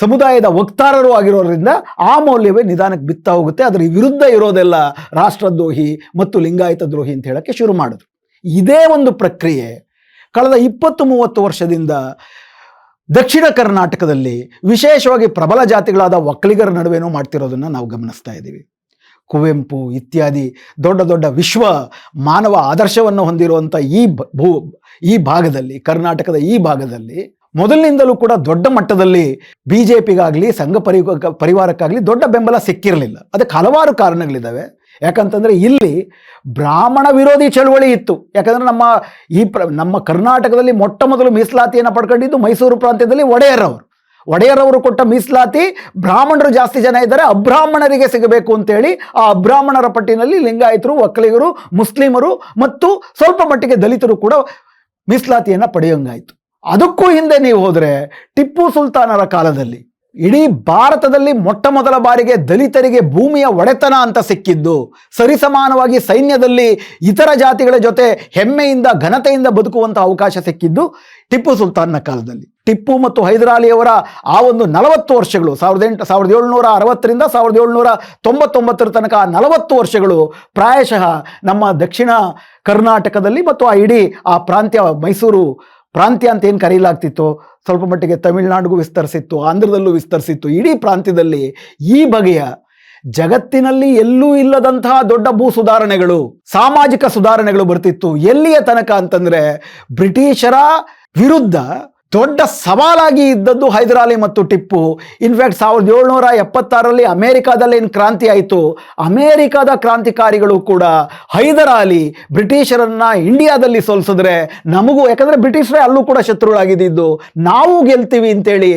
ಸಮುದಾಯದ ವಕ್ತಾರರು ಆಗಿರೋದ್ರಿಂದ ಆ ಮೌಲ್ಯವೇ ನಿಧಾನಕ್ಕೆ ಬಿತ್ತಾ ಹೋಗುತ್ತೆ. ಅದರ ವಿರುದ್ಧ ಇರೋದೆಲ್ಲ ರಾಷ್ಟ್ರದ್ರೋಹಿ ಮತ್ತು ಲಿಂಗಾಯತ ದ್ರೋಹಿ ಅಂತ ಹೇಳಕ್ಕೆ ಶುರು ಮಾಡಿದ್ರು. ಇದೇ ಒಂದು ಪ್ರಕ್ರಿಯೆ ಕಳೆದ ಇಪ್ಪತ್ತು ಮೂವತ್ತು ವರ್ಷದಿಂದ ದಕ್ಷಿಣ ಕರ್ನಾಟಕದಲ್ಲಿ ವಿಶೇಷವಾಗಿ ಪ್ರಬಲ ಜಾತಿಗಳಾದ ಒಕ್ಕಲಿಗರ ನಡುವೆನೂ ಮಾಡ್ತಿರೋದನ್ನು ನಾವು ಗಮನಿಸ್ತಾ ಇದ್ದೀವಿ. ಕುವೆಂಪು ಇತ್ಯಾದಿ ದೊಡ್ಡ ದೊಡ್ಡ ವಿಶ್ವ ಮಾನವ ಆದರ್ಶವನ್ನು ಹೊಂದಿರುವಂಥ ಈ ಭೂ ಈ ಭಾಗದಲ್ಲಿ, ಕರ್ನಾಟಕದ ಈ ಭಾಗದಲ್ಲಿ ಮೊದಲಿನಿಂದಲೂ ಕೂಡ ದೊಡ್ಡ ಮಟ್ಟದಲ್ಲಿ ಬಿ ಜೆ ಪಿಗಾಗಲಿ ಸಂಘ ಪರಿ ಪರಿವಾರಕ್ಕಾಗಲಿ ದೊಡ್ಡ ಬೆಂಬಲ ಸಿಕ್ಕಿರಲಿಲ್ಲ. ಅದಕ್ಕೆ ಹಲವಾರು ಕಾರಣಗಳಿದ್ದಾವೆ. ಯಾಕಂತಂದರೆ ಇಲ್ಲಿ ಬ್ರಾಹ್ಮಣ ವಿರೋಧಿ ಚಳುವಳಿ ಇತ್ತು. ಯಾಕಂದರೆ ನಮ್ಮ ಈ ಪ್ರ, ನಮ್ಮ ಕರ್ನಾಟಕದಲ್ಲಿ ಮೊಟ್ಟ ಮೊದಲು ಮೀಸಲಾತಿಯನ್ನು ಪಡ್ಕೊಂಡಿದ್ದು ಮೈಸೂರು ಪ್ರಾಂತ್ಯದಲ್ಲಿ ಒಡೆಯರವರು. ಒಡೆಯರವರು ಕೊಟ್ಟ ಮೀಸಲಾತಿ ಬ್ರಾಹ್ಮಣರು ಜಾಸ್ತಿ ಜನ ಇದ್ದಾರೆ, ಅಬ್ರಾಹ್ಮಣರಿಗೆ ಸಿಗಬೇಕು ಅಂತೇಳಿ ಆ ಅಬ್ರಾಹ್ಮಣರ ಪಟ್ಟಿನಲ್ಲಿ ಲಿಂಗಾಯತರು, ಒಕ್ಕಲಿಗರು, ಮುಸ್ಲಿಮರು ಮತ್ತು ಸ್ವಲ್ಪ ಮಟ್ಟಿಗೆ ದಲಿತರು ಕೂಡ ಮೀಸಲಾತಿಯನ್ನು ಪಡೆಯೋಂಗಾಯಿತು ಅದಕ್ಕೂ ಹಿಂದೆ ನೀವು ಹೋದರೆ ಟಿಪ್ಪು ಸುಲ್ತಾನರ ಕಾಲದಲ್ಲಿ ಇಡೀ ಭಾರತದಲ್ಲಿ ಮೊಟ್ಟ ಮೊದಲ ಬಾರಿಗೆ ದಲಿತರಿಗೆ ಭೂಮಿಯ ಒಡೆತನ ಅಂತ ಸಿಕ್ಕಿದ್ದು. ಸರಿಸಮಾನವಾಗಿ ಸೈನ್ಯದಲ್ಲಿ ಇತರ ಜಾತಿಗಳ ಜೊತೆ ಹೆಮ್ಮೆಯಿಂದ, ಘನತೆಯಿಂದ ಬದುಕುವಂಥ ಅವಕಾಶ ಸಿಕ್ಕಿದ್ದು ಟಿಪ್ಪು ಸುಲ್ತಾನ್ನ ಕಾಲದಲ್ಲಿ. ಟಿಪ್ಪು ಮತ್ತು ಹೈದರಾಲಿಯವರ ಆ ಒಂದು ನಲವತ್ತು ವರ್ಷಗಳು, ಸಾವಿರದ ಎಂಟು, ಸಾವಿರದ ಏಳ್ನೂರ ಅರವತ್ತರಿಂದ ಸಾವಿರದ ಏಳ್ನೂರ ತೊಂಬತ್ತೊಂಬತ್ತರ ತನಕ ಆ ನಲವತ್ತು ವರ್ಷಗಳು ಪ್ರಾಯಶಃ ನಮ್ಮ ದಕ್ಷಿಣ ಕರ್ನಾಟಕದಲ್ಲಿ ಮತ್ತು ಆ ಇಡೀ ಆ ಪ್ರಾಂತ್ಯ ಮೈಸೂರು ಪ್ರಾಂತ್ಯ ಅಂತ ಏನು ಕರೆಯಲಾಗ್ತಿತ್ತು ಸ್ವಲ್ಪ ಮಟ್ಟಿಗೆ ತಮಿಳುನಾಡಿಗೂ ವಿಸ್ತರಿಸಿತ್ತು, ಆಂಧ್ರದಲ್ಲೂ ವಿಸ್ತರಿಸಿತ್ತು. ಇಡೀ ಪ್ರಾಂತ್ಯದಲ್ಲಿ ಈ ಬಗೆಯ ಜಗತ್ತಿನಲ್ಲಿ ಎಲ್ಲೂ ಇಲ್ಲದಂತಹ ದೊಡ್ಡ ಭೂ ಸುಧಾರಣೆಗಳು, ಸಾಮಾಜಿಕ ಸುಧಾರಣೆಗಳು ಬರ್ತಿತ್ತು. ಎಲ್ಲಿಯ ತನಕ ಅಂತಂದ್ರೆ ಬ್ರಿಟಿಷರ ವಿರುದ್ಧ ದೊಡ್ಡ ಸವಾಲಾಗಿ ಇದ್ದದ್ದು ಹೈದರಾಲಿ ಮತ್ತು ಟಿಪ್ಪು. ಇನ್ಫ್ಯಾಕ್ಟ್ ಸಾವಿರದ ಏಳ್ನೂರ ಎಪ್ಪತ್ತಾರರಲ್ಲಿ ಅಮೇರಿಕಾದಲ್ಲಿ ಏನು ಕ್ರಾಂತಿ ಆಯಿತು? ಅಮೇರಿಕಾದ ಕ್ರಾಂತಿಕಾರಿಗಳು ಕೂಡ ಹೈದರಾಲಿ ಬ್ರಿಟಿಷರನ್ನು ಇಂಡಿಯಾದಲ್ಲಿ ಸೋಲಿಸಿದ್ರೆ ನಮಗೂ, ಯಾಕಂದರೆ ಬ್ರಿಟಿಷರೇ ಅಲ್ಲೂ ಕೂಡ ಶತ್ರುಗಳಾಗಿದ್ದು ನಾವು ಗೆಲ್ತೀವಿ ಅಂತೇಳಿ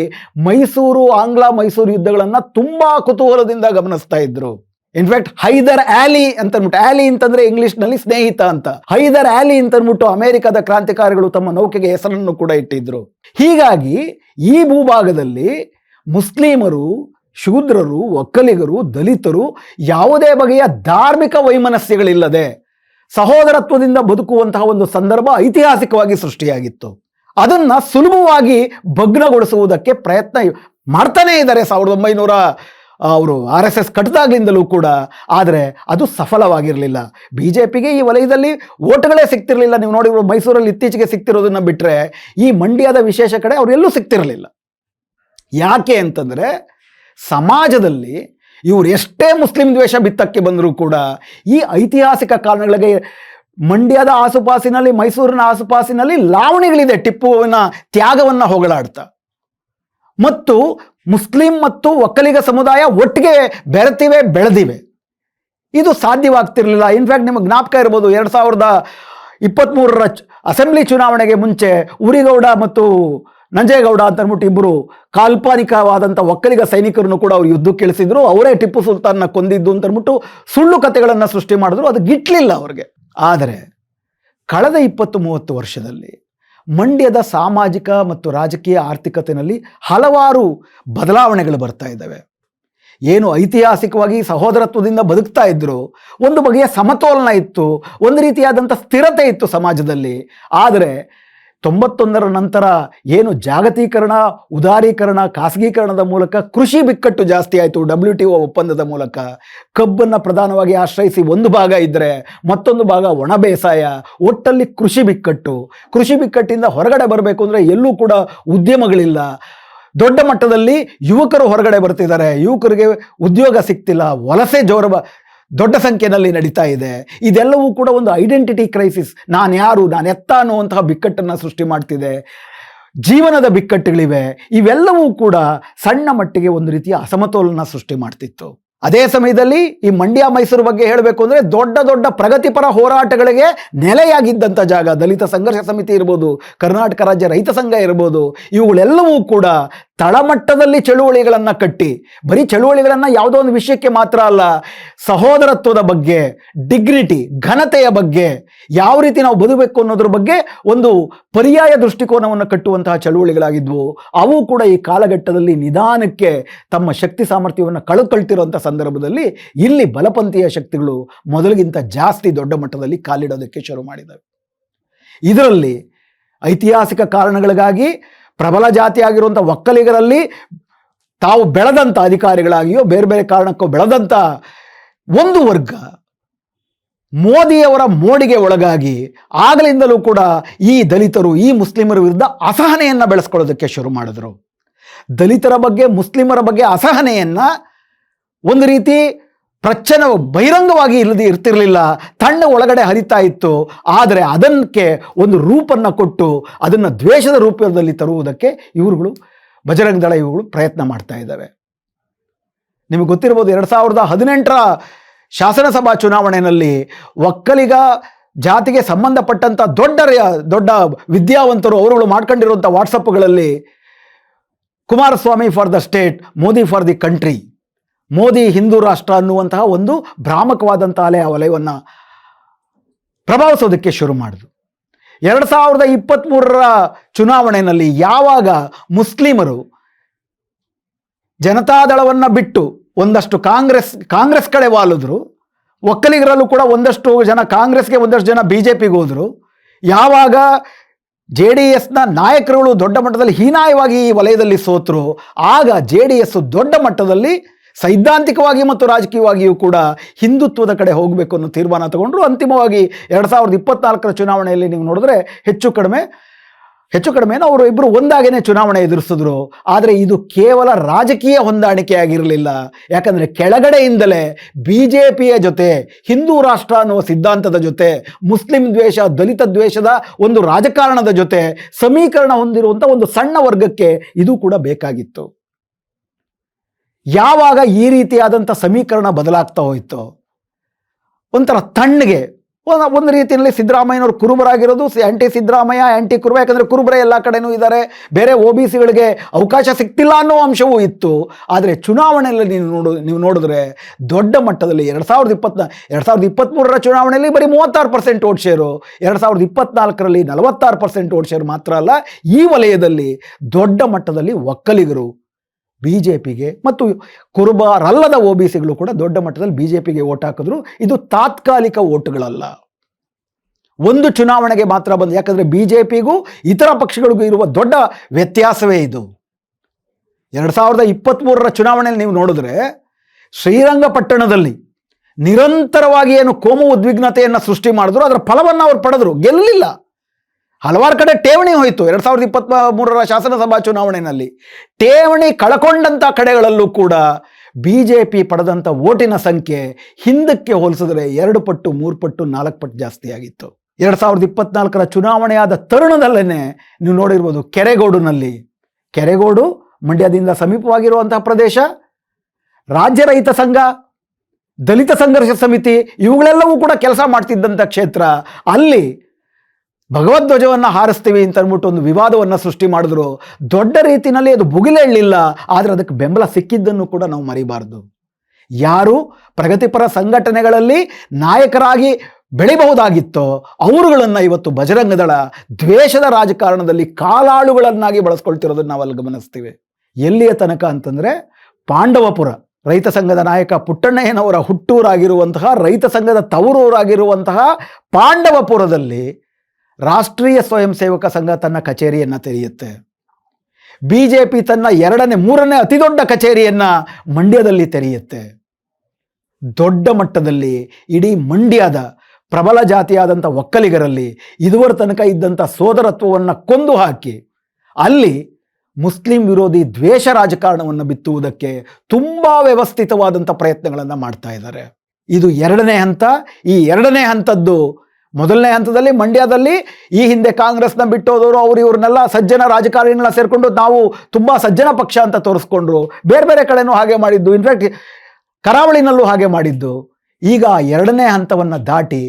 ಮೈಸೂರು, ಆಂಗ್ಲ ಮೈಸೂರು ಯುದ್ಧಗಳನ್ನು ತುಂಬ ಕುತೂಹಲದಿಂದ ಗಮನಿಸ್ತಾ ಇದ್ರು. ಇನ್ಫ್ಯಾಕ್ಟ್ ಹೈದರ್ ಆಲಿ ಅಂತ ಅನ್ಬಿಟ್ಟು ಆಲಿ ಅಂತಂದ್ರೆ ಇಂಗ್ಲಿಷ್ನಲ್ಲಿ ಸ್ನೇಹಿತ ಅಂತ. ಹೈದರ್ ಆಲಿ ಅಂತ ಅಂದ್ಬಿಟ್ಟು ಅಮೆರಿಕದ ಕ್ರಾಂತಿಕಾರಿಗಳು ತಮ್ಮ ನೌಕೆಗೆ ಹೆಸರನ್ನು ಕೂಡ ಇಟ್ಟಿದ್ರು. ಹೀಗಾಗಿ ಈ ಭೂಭಾಗದಲ್ಲಿ ಮುಸ್ಲಿಮರು, ಶೂದ್ರರು, ಒಕ್ಕಲಿಗರು, ದಲಿತರು ಯಾವುದೇ ಬಗೆಯ ಧಾರ್ಮಿಕ ವೈಮನಸ್ಯಗಳಿಲ್ಲದೆ ಸಹೋದರತ್ವದಿಂದ ಬದುಕುವಂತಹ ಒಂದು ಸಂದರ್ಭ ಐತಿಹಾಸಿಕವಾಗಿ ಸೃಷ್ಟಿಯಾಗಿತ್ತು. ಅದನ್ನ ಸುಲಭವಾಗಿ ಭಗ್ನಗೊಳಿಸುವುದಕ್ಕೆ ಪ್ರಯತ್ನ ಮಾಡ್ತಾನೇ ಇದ್ದಾರೆ ಸಾವಿರದ ಒಂಬೈನೂರ ಅವರು ಆರ್ ಎಸ್ ಎಸ್ ಕಟ್ಟದಾಗ್ಲಿಂದಲೂ ಕೂಡ, ಆದರೆ ಅದು ಸಫಲವಾಗಿರಲಿಲ್ಲ. ಬಿ ಜೆ ಪಿಗೆ ಈ ವಲಯದಲ್ಲಿ ಓಟ್ಗಳೇ ಸಿಗ್ತಿರಲಿಲ್ಲ. ನೀವು ನೋಡಿ ಮೈಸೂರಲ್ಲಿ ಇತ್ತೀಚೆಗೆ ಸಿಗ್ತಿರೋದನ್ನ ಬಿಟ್ಟರೆ ಈ ಮಂಡ್ಯದ ವಿಶೇಷ ಕಡೆ ಅವರೆಲ್ಲೂ ಸಿಗ್ತಿರಲಿಲ್ಲ. ಯಾಕೆ ಅಂತಂದರೆ, ಸಮಾಜದಲ್ಲಿ ಇವರು ಎಷ್ಟೇ ಮುಸ್ಲಿಂ ದ್ವೇಷ ಬಿತ್ತಕ್ಕೆ ಬಂದರೂ ಕೂಡ, ಈ ಐತಿಹಾಸಿಕ ಕಾರಣಗಳಿಗೆ ಮಂಡ್ಯದ ಆಸುಪಾಸಿನಲ್ಲಿ, ಮೈಸೂರಿನ ಆಸುಪಾಸಿನಲ್ಲಿ ಲಾವಣಿಗಳಿದೆ ಟಿಪ್ಪುವಿನ ತ್ಯಾಗವನ್ನು ಹೊಗಳಾಡ್ತಾ ಮತ್ತು ಮುಸ್ಲಿಂ ಮತ್ತು ಒಕ್ಕಲಿಗ ಸಮುದಾಯ ಒಟ್ಟಿಗೆ ಬೆರೆತಿವೆ ಬೆಳೆದಿವೆ. ಇದು ಸಾಧ್ಯವಾಗ್ತಿರಲಿಲ್ಲ. ಇನ್ಫ್ಯಾಕ್ಟ್ ನಿಮಗೆ ಜ್ಞಾಪಕ ಇರ್ಬೋದು, ಎರಡು ಸಾವಿರದ ಇಪ್ಪತ್ತ್ಮೂರರ ಅಸೆಂಬ್ಲಿ ಚುನಾವಣೆಗೆ ಮುಂಚೆ ಉರಿಗೌಡ ಮತ್ತು ನಂಜೇಗೌಡ ಅಂತ ಅಂದ್ಬಿಟ್ಟು ಇಬ್ಬರು ಕಾಲ್ಪನಿಕವಾದಂಥ ಒಕ್ಕಲಿಗ ಸೈನಿಕರನ್ನು ಕೂಡ ಅವರು ಯುದ್ಧಕ್ಕೆ ಇಳಿಸಿದ್ರು. ಅವರೇ ಟಿಪ್ಪು ಸುಲ್ತಾನ್ನ ಕೊಂದಿದ್ದು ಅಂತ ಅಂದ್ಬಿಟ್ಟು ಸುಳ್ಳು ಕಥೆಗಳನ್ನು ಸೃಷ್ಟಿ ಮಾಡಿದ್ರು. ಅದು ಗಿಟ್ಲಿಲ್ಲ ಅವ್ರಿಗೆ. ಆದರೆ, ಕಳೆದ ಇಪ್ಪತ್ತು ಮೂವತ್ತು ವರ್ಷದಲ್ಲಿ ಮಂಡ್ಯದ ಸಾಮಾಜಿಕ ಮತ್ತು ರಾಜಕೀಯ ಆರ್ಥಿಕತೆಯಲ್ಲಿ ಹಲವಾರು ಬದಲಾವಣೆಗಳು ಬರ್ತಾ ಇದ್ದಾವೆ. ಏನು ಐತಿಹಾಸಿಕವಾಗಿ ಸಹೋದರತ್ವದಿಂದ ಬದುಕ್ತಾ ಇದ್ರು, ಒಂದು ಬಗೆಯ ಸಮತೋಲನ ಇತ್ತು, ಒಂದು ರೀತಿಯಾದಂಥ ಸ್ಥಿರತೆ ಇತ್ತು ಸಮಾಜದಲ್ಲಿ. ಆದರೆ ತೊಂಬತ್ತೊಂದರ ನಂತರ ಏನು ಜಾಗತೀಕರಣ, ಉದಾರೀಕರಣ, ಖಾಸಗೀಕರಣದ ಮೂಲಕ ಕೃಷಿ ಬಿಕ್ಕಟ್ಟು ಜಾಸ್ತಿ ಆಯಿತು ಡಬ್ಲ್ಯೂ ಟಿ ಒ ಒಪ್ಪಂದದ ಮೂಲಕ. ಕಬ್ಬನ್ನು ಪ್ರಧಾನವಾಗಿ ಆಶ್ರಯಿಸಿ ಒಂದು ಭಾಗ ಇದ್ದರೆ ಮತ್ತೊಂದು ಭಾಗ ಒಣ ಬೇಸಾಯ, ಒಟ್ಟಲ್ಲಿ ಕೃಷಿ ಬಿಕ್ಕಟ್ಟು. ಕೃಷಿ ಬಿಕ್ಕಟ್ಟಿಂದ ಹೊರಗಡೆ ಬರಬೇಕು ಅಂದರೆ ಎಲ್ಲೂ ಕೂಡ ಉದ್ಯಮಗಳಿಲ್ಲ. ದೊಡ್ಡ ಮಟ್ಟದಲ್ಲಿ ಯುವಕರು ಹೊರಗಡೆ ಬರ್ತಿದ್ದಾರೆ. ಯುವಕರಿಗೆ ಉದ್ಯೋಗ ಸಿಗ್ತಿಲ್ಲ, ವಲಸೆ ಜೋರ ದೊಡ್ಡ ಸಂಖ್ಯೆಯಲ್ಲಿ ನಡೀತಾ ಇದೆ. ಇದೆಲ್ಲವೂ ಕೂಡ ಒಂದು ಐಡೆಂಟಿಟಿ ಕ್ರೈಸಿಸ್ ನಾನು ಯಾರು, ನಾನು ಎತ್ತ ಅನ್ನುವಂತಹ ಬಿಕ್ಕಟ್ಟನ್ನು ಸೃಷ್ಟಿ ಮಾಡ್ತಿದೆ. ಜೀವನದ ಬಿಕ್ಕಟ್ಟುಗಳಿವೆ. ಇವೆಲ್ಲವೂ ಕೂಡ ಸಣ್ಣ ಮಟ್ಟಿಗೆ ಒಂದು ರೀತಿಯ ಅಸಮತೋಲನ ಸೃಷ್ಟಿ ಮಾಡ್ತಿತ್ತು. ಅದೇ ಸಮಯದಲ್ಲಿ ಈ ಮಂಡ್ಯ ಮೈಸೂರು ಬಗ್ಗೆ ಹೇಳಬೇಕು ಅಂದರೆ ದೊಡ್ಡ ದೊಡ್ಡ ಪ್ರಗತಿಪರ ಹೋರಾಟಗಳಿಗೆ ನೆಲೆಯಾಗಿದ್ದಂಥ ಜಾಗ. ದಲಿತ ಸಂಘರ್ಷ ಸಮಿತಿ ಇರ್ಬೋದು, ಕರ್ನಾಟಕ ರಾಜ್ಯ ರೈತ ಸಂಘ ಇರ್ಬೋದು, ಇವುಗಳೆಲ್ಲವೂ ಕೂಡ ತಳಮಟ್ಟದಲ್ಲಿ ಚಳುವಳಿಗಳನ್ನು ಕಟ್ಟಿ. ಬರೀ ಚಳುವಳಿಗಳನ್ನು ಯಾವುದೋ ಒಂದು ವಿಷಯಕ್ಕೆ ಮಾತ್ರ ಅಲ್ಲ, ಸಹೋದರತ್ವದ ಬಗ್ಗೆ ಡಿಗ್ನಿಟಿ ಘನತೆಯ ಬಗ್ಗೆ, ಯಾವ ರೀತಿ ನಾವು ಬದುಕಬೇಕು ಅನ್ನೋದ್ರ ಬಗ್ಗೆ ಒಂದು ಪರ್ಯಾಯ ದೃಷ್ಟಿಕೋನವನ್ನು ಕಟ್ಟುವಂತಹ ಚಳುವಳಿಗಳಾಗಿದ್ವು. ಅವು ಕೂಡ ಈ ಕಾಲಘಟ್ಟದಲ್ಲಿ ನಿಧಾನಕ್ಕೆ ತಮ್ಮ ಶಕ್ತಿ ಸಾಮರ್ಥ್ಯವನ್ನು ಕಳೆದುಕೊಳ್ತಿರುವಂಥ ಸಂದರ್ಭದಲ್ಲಿ ಇಲ್ಲಿ ಬಲಪಂಥೀಯ ಶಕ್ತಿಗಳು ಮೊದಲಿಗಿಂತ ಜಾಸ್ತಿ ದೊಡ್ಡ ಮಟ್ಟದಲ್ಲಿ ಕಾಲಿಡೋದಕ್ಕೆ ಶುರು ಮಾಡಿದವೆ. ಇದರಲ್ಲಿ ಐತಿಹಾಸಿಕ ಕಾರಣಗಳಿಗಾಗಿ ಪ್ರಬಲ ಜಾತಿಯಾಗಿರುವಂಥ ಒಕ್ಕಲಿಗರಲ್ಲಿ ತಾವು ಬೆಳೆದಂಥ ಅಧಿಕಾರಿಗಳಾಗಿಯೋ, ಬೇರೆ ಬೇರೆ ಕಾರಣಕ್ಕೂ ಬೆಳೆದಂಥ ಒಂದು ವರ್ಗ ಮೋದಿಯವರ ಮೋಡಿಗೆ ಒಳಗಾಗಿ ಆಗಲಿಂದಲೂ ಕೂಡ ಈ ದಲಿತರು, ಈ ಮುಸ್ಲಿಮರ ವಿರುದ್ಧ ಅಸಹನೆಯನ್ನು ಬೆಳೆಸ್ಕೊಳ್ಳೋದಕ್ಕೆ ಶುರು ಮಾಡಿದರು. ದಲಿತರ ಬಗ್ಗೆ, ಮುಸ್ಲಿಮರ ಬಗ್ಗೆ ಅಸಹನೆಯನ್ನ ಒಂದು ರೀತಿ ಪ್ರಚನ ಬಹಿರಂಗವಾಗಿ ಇಲ್ಲದೆ ಇರ್ತಿರಲಿಲ್ಲ, ತಣ್ಣ ಒಳಗಡೆ ಹರಿತಾ ಇತ್ತು. ಆದರೆ ಅದಕ್ಕೆ ಒಂದು ರೂಪನ್ನು ಕೊಟ್ಟು ಅದನ್ನು ದ್ವೇಷದ ರೂಪದಲ್ಲಿ ತರುವುದಕ್ಕೆ ಇವರುಗಳು, ಬಜರಂಗ ದಳ ಇವುಗಳು ಪ್ರಯತ್ನ ಮಾಡ್ತಾ ಇದ್ದಾವೆ. ನಿಮಗೆ ಗೊತ್ತಿರ್ಬೋದು ಎರಡು ಸಾವಿರದ ಹದಿನೆಂಟರ ಶಾಸನಸಭಾ ಚುನಾವಣೆಯಲ್ಲಿ ಒಕ್ಕಲಿಗ ಜಾತಿಗೆ ಸಂಬಂಧಪಟ್ಟಂಥ ದೊಡ್ಡ ದೊಡ್ಡ ವಿದ್ಯಾವಂತರು ಅವರುಗಳು ಮಾಡ್ಕೊಂಡಿರುವಂಥ ವಾಟ್ಸಪ್ಗಳಲ್ಲಿ Kumaraswamy for the state Modi for the country Modi Hindu Rashtra ಅನ್ನುವಂತಹ ಒಂದು ಭ್ರಾಮಕವಾದಂಥ ಅಲೆ ವಲಯವನ್ನು ಪ್ರಭಾವಿಸೋದಕ್ಕೆ ಶುರು ಮಾಡಿದ್ರು ಎರಡು ಸಾವಿರದ ಇಪ್ಪತ್ತ್ಮೂರರ ಚುನಾವಣೆಯಲ್ಲಿ ಯಾವಾಗ ಮುಸ್ಲಿಮರು ಜನತಾದಳವನ್ನು ಬಿಟ್ಟು ಒಂದಷ್ಟು ಕಾಂಗ್ರೆಸ್ ಕಾಂಗ್ರೆಸ್ ಕಡೆ ವಾಲಿದ್ರು, ಒಕ್ಕಲಿಗರಲ್ಲೂ ಕೂಡ ಒಂದಷ್ಟು ಜನ ಕಾಂಗ್ರೆಸ್ಗೆ ಒಂದಷ್ಟು ಜನ ಬಿ ಜೆ ಪಿಗೆ ಹೋದರು, ಯಾವಾಗ ಜೆ ಡಿ ಎಸ್ನ ನಾಯಕರುಗಳು ದೊಡ್ಡ ಮಟ್ಟದಲ್ಲಿ ಹೀನಾಯವಾಗಿ ಈ ವಲಯದಲ್ಲಿ ಸೋತರು, ಆಗ ಜೆ ಡಿ ಎಸ್ ದೊಡ್ಡ ಮಟ್ಟದಲ್ಲಿ ಸೈದ್ಧಾಂತಿಕವಾಗಿ ಮತ್ತು ರಾಜಕೀಯವಾಗಿಯೂ ಕೂಡ ಹಿಂದುತ್ವದ ಕಡೆ ಹೋಗಬೇಕು ಅನ್ನೋ ತೀರ್ಮಾನ ತಗೊಂಡ್ರು. ಅಂತಿಮವಾಗಿ ಎರಡು ಸಾವಿರದ ಇಪ್ಪತ್ನಾಲ್ಕರ ಚುನಾವಣೆಯಲ್ಲಿ ನೀವು ನೋಡಿದ್ರೆ ಹೆಚ್ಚು ಕಡಿಮೆ ಹೆಚ್ಚು ಕಡಿಮೆ ಅವರು ಇಬ್ಬರು ಒಂದಾಗೇನೆ ಚುನಾವಣೆ ಎದುರಿಸಿದ್ರು. ಆದರೆ ಇದು ಕೇವಲ ರಾಜಕೀಯ ಹೊಂದಾಣಿಕೆ ಆಗಿರಲಿಲ್ಲ. ಯಾಕಂದರೆ ಕೆಳಗಡೆಯಿಂದಲೇ ಬಿ ಜೆ ಪಿಯ ಜೊತೆ, ಹಿಂದೂ ರಾಷ್ಟ್ರ ಅನ್ನುವ ಸಿದ್ಧಾಂತದ ಜೊತೆ, ಮುಸ್ಲಿಂ ದ್ವೇಷ, ದಲಿತ ದ್ವೇಷದ ಒಂದು ರಾಜಕಾರಣದ ಜೊತೆ ಸಮೀಕರಣ ಹೊಂದಿರುವಂಥ ಒಂದು ಸಣ್ಣ ವರ್ಗಕ್ಕೆ ಇದು ಕೂಡ ಬೇಕಾಗಿತ್ತು. ಯಾವಾಗ ಈ ರೀತಿಯಾದಂಥ ಸಮೀಕರಣ ಬದಲಾಗ್ತಾ ಹೋಯಿತು, ಒಂಥರ ತಣ್ಣಗೆ, ಒಂದು ರೀತಿಯಲ್ಲಿ ಸಿದ್ದರಾಮಯ್ಯನವರು ಕುರುಬರಾಗಿರೋದು ಆ್ಯಂಟಿ ಸಿದ್ದರಾಮಯ್ಯ ಆ್ಯಂಟಿ ಕುರುಬ, ಯಾಕಂದರೆ ಕುರುಬರೇ ಎಲ್ಲ ಕಡೆನೂ ಇದ್ದಾರೆ. ಬೇರೆ ಒ ಬಿ ಸಿಗಳಿಗೆ ಅವಕಾಶ ಸಿಗ್ತಿಲ್ಲ ಅನ್ನೋ ಅಂಶವೂ ಇತ್ತು. ಆದರೆ ಚುನಾವಣೆಯಲ್ಲಿ ನೀವು ನೋಡು, ನೀವು ನೋಡಿದ್ರೆ ದೊಡ್ಡ ಮಟ್ಟದಲ್ಲಿ ಎರಡು ಸಾವಿರದ ಇಪ್ಪತ್ನ ಎರಡು ಸಾವಿರದ ಇಪ್ಪತ್ತ್ಮೂರರ ಚುನಾವಣೆಯಲ್ಲಿ ಬರೀ ಮೂವತ್ತಾರು ಪರ್ಸೆಂಟ್ ಓಟ್ ಶೇರು ಎರಡು ಸಾವಿರದ ಇಪ್ಪತ್ನಾಲ್ಕರಲ್ಲಿ ನಲವತ್ತಾರು ಪರ್ಸೆಂಟ್ ಓಟ್ ಶೇರು ಮಾತ್ರ ಅಲ್ಲ, ಈ ವಲಯದಲ್ಲಿ ದೊಡ್ಡ ಮಟ್ಟದಲ್ಲಿ ಒಕ್ಕಲಿಗರು ಬಿ ಜೆ ಪಿಗೆ ಮತ್ತು ಕುರುಬರಲ್ಲದ ಓ ಬಿ ಸಿಗಳು ಕೂಡ ದೊಡ್ಡ ಮಟ್ಟದಲ್ಲಿ ಬಿ ಜೆ ಪಿಗೆ ಓಟ್ ಹಾಕಿದ್ರು. ಇದು ತಾತ್ಕಾಲಿಕ ಓಟುಗಳಲ್ಲ ಒಂದು ಚುನಾವಣೆಗೆ ಮಾತ್ರ ಬಂದು, ಯಾಕಂದರೆ ಬಿ ಜೆ ಪಿಗೂ ಇತರ ಪಕ್ಷಗಳಿಗೂ ಇರುವ ದೊಡ್ಡ ವ್ಯತ್ಯಾಸವೇ ಇದು. ಎರಡು ಸಾವಿರದ ಇಪ್ಪತ್ತ್ಮೂರರ ಚುನಾವಣೆಯಲ್ಲಿ ನೀವು ನೋಡಿದ್ರೆ ಶ್ರೀರಂಗಪಟ್ಟಣದಲ್ಲಿ ನಿರಂತರವಾಗಿ ಏನು ಕೋಮು ಉದ್ವಿಗ್ನತೆಯನ್ನು ಸೃಷ್ಟಿ ಮಾಡಿದ್ರು, ಅದರ ಫಲವನ್ನು ಅವ್ರು ಪಡೆದರು. ಗೆಲ್ಲಲಿಲ್ಲ. ಹಲವಾರು ಕಡೆ ಠೇವಣಿ ಹೋಯಿತು. ಎರಡು ಸಾವಿರದ ಇಪ್ಪತ್ತ್ ಮೂರರ ಶಾಸನಸಭಾ ಚುನಾವಣೆಯಲ್ಲಿ ಠೇವಣಿ ಕಳ್ಕೊಂಡಂಥ ಕಡೆಗಳಲ್ಲೂ ಕೂಡ ಬಿ ಜೆ ಪಿ ಪಡೆದಂಥ ಓಟಿನ ಸಂಖ್ಯೆ ಹಿಂದಕ್ಕೆ ಹೋಲಿಸಿದ್ರೆ ಎರಡು ಪಟ್ಟು, ಮೂರು ಪಟ್ಟು, ನಾಲ್ಕು ಪಟ್ಟು ಜಾಸ್ತಿ ಆಗಿತ್ತು. ಎರಡು ಸಾವಿರದ ಇಪ್ಪತ್ನಾಲ್ಕರ ಚುನಾವಣೆಯಾದ ತರುಣದಲ್ಲೇ ನೀವು ನೋಡಿರ್ಬೋದು ಕೆರೆಗೋಡುನಲ್ಲಿ. ಕೆರೆಗೋಡು ಮಂಡ್ಯದಿಂದ ಸಮೀಪವಾಗಿರುವಂತಹ ಪ್ರದೇಶ, ರಾಜ್ಯ ರೈತ ಸಂಘ, ದಲಿತ ಸಂಘರ್ಷ ಸಮಿತಿ, ಇವುಗಳೆಲ್ಲವೂ ಕೂಡ ಕೆಲಸ ಮಾಡ್ತಿದ್ದಂಥ ಕ್ಷೇತ್ರ. ಅಲ್ಲಿ ಭಗವದ್ಧ್ವಜವನ್ನು ಹಾರಿಸ್ತೀವಿ ಅಂತ ಅಂದ್ಬಿಟ್ಟು ಒಂದು ವಿವಾದವನ್ನು ಸೃಷ್ಟಿ ಮಾಡಿದ್ರು. ದೊಡ್ಡ ರೀತಿಯಲ್ಲಿ ಅದು ಭುಗಿಲೇಳಲಿಲ್ಲ ಆದರೆ ಅದಕ್ಕೆ ಬೆಂಬಲ ಸಿಕ್ಕಿದ್ದನ್ನು ಕೂಡ ನಾವು ಮರಿಬಾರ್ದು. ಯಾರು ಪ್ರಗತಿಪರ ಸಂಘಟನೆಗಳಲ್ಲಿ ನಾಯಕರಾಗಿ ಬೆಳಿಬಹುದಾಗಿತ್ತೋ ಅವರುಗಳನ್ನು ಇವತ್ತು ಬಜರಂಗದಳ ದ್ವೇಷದ ರಾಜಕಾರಣದಲ್ಲಿ ಕಾಲಾಳುಗಳನ್ನಾಗಿ ಬಳಸ್ಕೊಳ್ತಿರೋದನ್ನು ನಾವು ಅಲ್ಲಿ ಗಮನಿಸ್ತೀವಿ. ಎಲ್ಲಿಯ ತನಕ ಅಂತಂದರೆ ಪಾಂಡವಪುರ ರೈತ ಸಂಘದ ನಾಯಕ ಪುಟ್ಟಣ್ಣಯ್ಯನವರ ಹುಟ್ಟೂರಾಗಿರುವಂತಹ, ರೈತ ಸಂಘದ ತವರೂರಾಗಿರುವಂತಹ ಪಾಂಡವಪುರದಲ್ಲಿ ರಾಷ್ಟ್ರೀಯ ಸ್ವಯಂ ಸೇವಕ ಸಂಘ ತನ್ನ ಕಚೇರಿಯನ್ನು ತೆರೆಯುತ್ತೆ. ಬಿ ಜೆ ಪಿ ತನ್ನ ಎರಡನೇ, ಮೂರನೇ ಅತಿದೊಡ್ಡ ಕಚೇರಿಯನ್ನು ಮಂಡ್ಯದಲ್ಲಿ ತೆರೆಯುತ್ತೆ. ದೊಡ್ಡ ಮಟ್ಟದಲ್ಲಿ, ಇಡೀ ಮಂಡ್ಯದ ಪ್ರಬಲ ಜಾತಿಯಾದಂಥ ಒಕ್ಕಲಿಗರಲ್ಲಿ ಇದುವರ ತನಕ ಇದ್ದಂಥ ಸೋದರತ್ವವನ್ನು ಕೊಂದು ಹಾಕಿ, ಅಲ್ಲಿ ಮುಸ್ಲಿಂ ವಿರೋಧಿ ದ್ವೇಷ ರಾಜಕಾರಣವನ್ನು ಬಿತ್ತುವುದಕ್ಕೆ ತುಂಬ ವ್ಯವಸ್ಥಿತವಾದಂಥ ಪ್ರಯತ್ನಗಳನ್ನು ಮಾಡ್ತಾ ಇದ್ದಾರೆ. ಇದು ಎರಡನೇ ಹಂತ. ಈ ಎರಡನೇ ಹಂತದ್ದು ಮೊದಲನೇ ಹಂತದಲ್ಲಿ ಮಂಡ್ಯದಲ್ಲಿ ಈ ಹಿಂದೆ ಕಾಂಗ್ರೆಸ್ನ ಬಿಟ್ಟೋದವರು, ಅವರು ಇವ್ರನ್ನೆಲ್ಲ ಸಜ್ಜನ ರಾಜಕಾರಣಿಗಳನ್ನ ಸೇರಿಕೊಂಡು ನಾವು ತುಂಬ ಸಜ್ಜನ ಪಕ್ಷ ಅಂತ ತೋರಿಸ್ಕೊಂಡ್ರು. ಬೇರೆ ಬೇರೆ ಕಡೆನೂ ಹಾಗೆ ಮಾಡಿದ್ದು. ಇನ್ಫ್ಯಾಕ್ಟ್ ಕರಾವಳಿನಲ್ಲೂ ಹಾಗೆ ಮಾಡಿದ್ದು. ಈಗ ಎರಡನೇ ಹಂತವನ್ನು ದಾಟಿ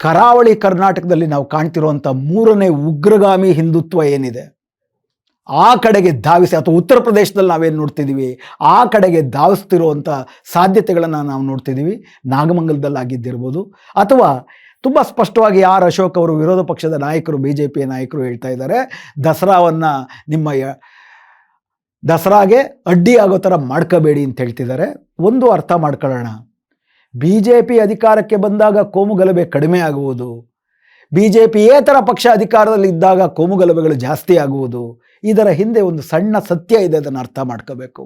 ಕರಾವಳಿ ಕರ್ನಾಟಕದಲ್ಲಿ ನಾವು ಕಾಣ್ತಿರುವಂಥ ಮೂರನೇ ಉಗ್ರಗಾಮಿ ಹಿಂದುತ್ವ ಏನಿದೆ? ಆ ಕಡೆಗೆ ಧಾವಿಸಿ, ಅಥವಾ ಉತ್ತರ ಪ್ರದೇಶದಲ್ಲಿ ನಾವೇನು ನೋಡ್ತಿದ್ದೀವಿ ಆ ಕಡೆಗೆ ಧಾವಿಸ್ತಿರುವಂಥ ಸಾಧ್ಯತೆಗಳನ್ನು ನಾವು ನೋಡ್ತಿದ್ದೀವಿ ನಾಗಮಂಗಲದಲ್ಲಾಗಿದ್ದಿರ್ಬೋದು. ಅಥವಾ ತುಂಬ ಸ್ಪಷ್ಟವಾಗಿ ಆರ್ ಅಶೋಕ್ ಅವರು ವಿರೋಧ ಪಕ್ಷದ ನಾಯಕರು ಬಿ ಜೆ ಪಿಯ ನಾಯಕರು ಹೇಳ್ತಾ ಇದ್ದಾರೆ. ದಸರಾವನ್ನು ನಿಮ್ಮ ದಸರಾಗೆ ಅಡ್ಡಿ ಆಗೋ ಥರ ಮಾಡ್ಕೋಬೇಡಿ ಅಂತ ಹೇಳ್ತಿದ್ದಾರೆ. ಒಂದು ಅರ್ಥ ಮಾಡ್ಕೊಳ್ಳೋಣ. ಬಿ ಜೆ ಪಿ ಅಧಿಕಾರಕ್ಕೆ ಬಂದಾಗ ಕೋಮುಗಲಭೆ ಕಡಿಮೆ ಆಗುವುದು. ಬಿ ಜೆ ಪಿಯೇತರ ಪಕ್ಷ ಅಧಿಕಾರದಲ್ಲಿ ಇದ್ದಾಗ ಕೋಮುಗಲಭೆಗಳು ಜಾಸ್ತಿ ಆಗುವುದು. ಇದರ ಹಿಂದೆ ಒಂದು ಸಣ್ಣ ಸತ್ಯ ಇದೆ ಅದನ್ನು ಅರ್ಥ ಮಾಡ್ಕೋಬೇಕು.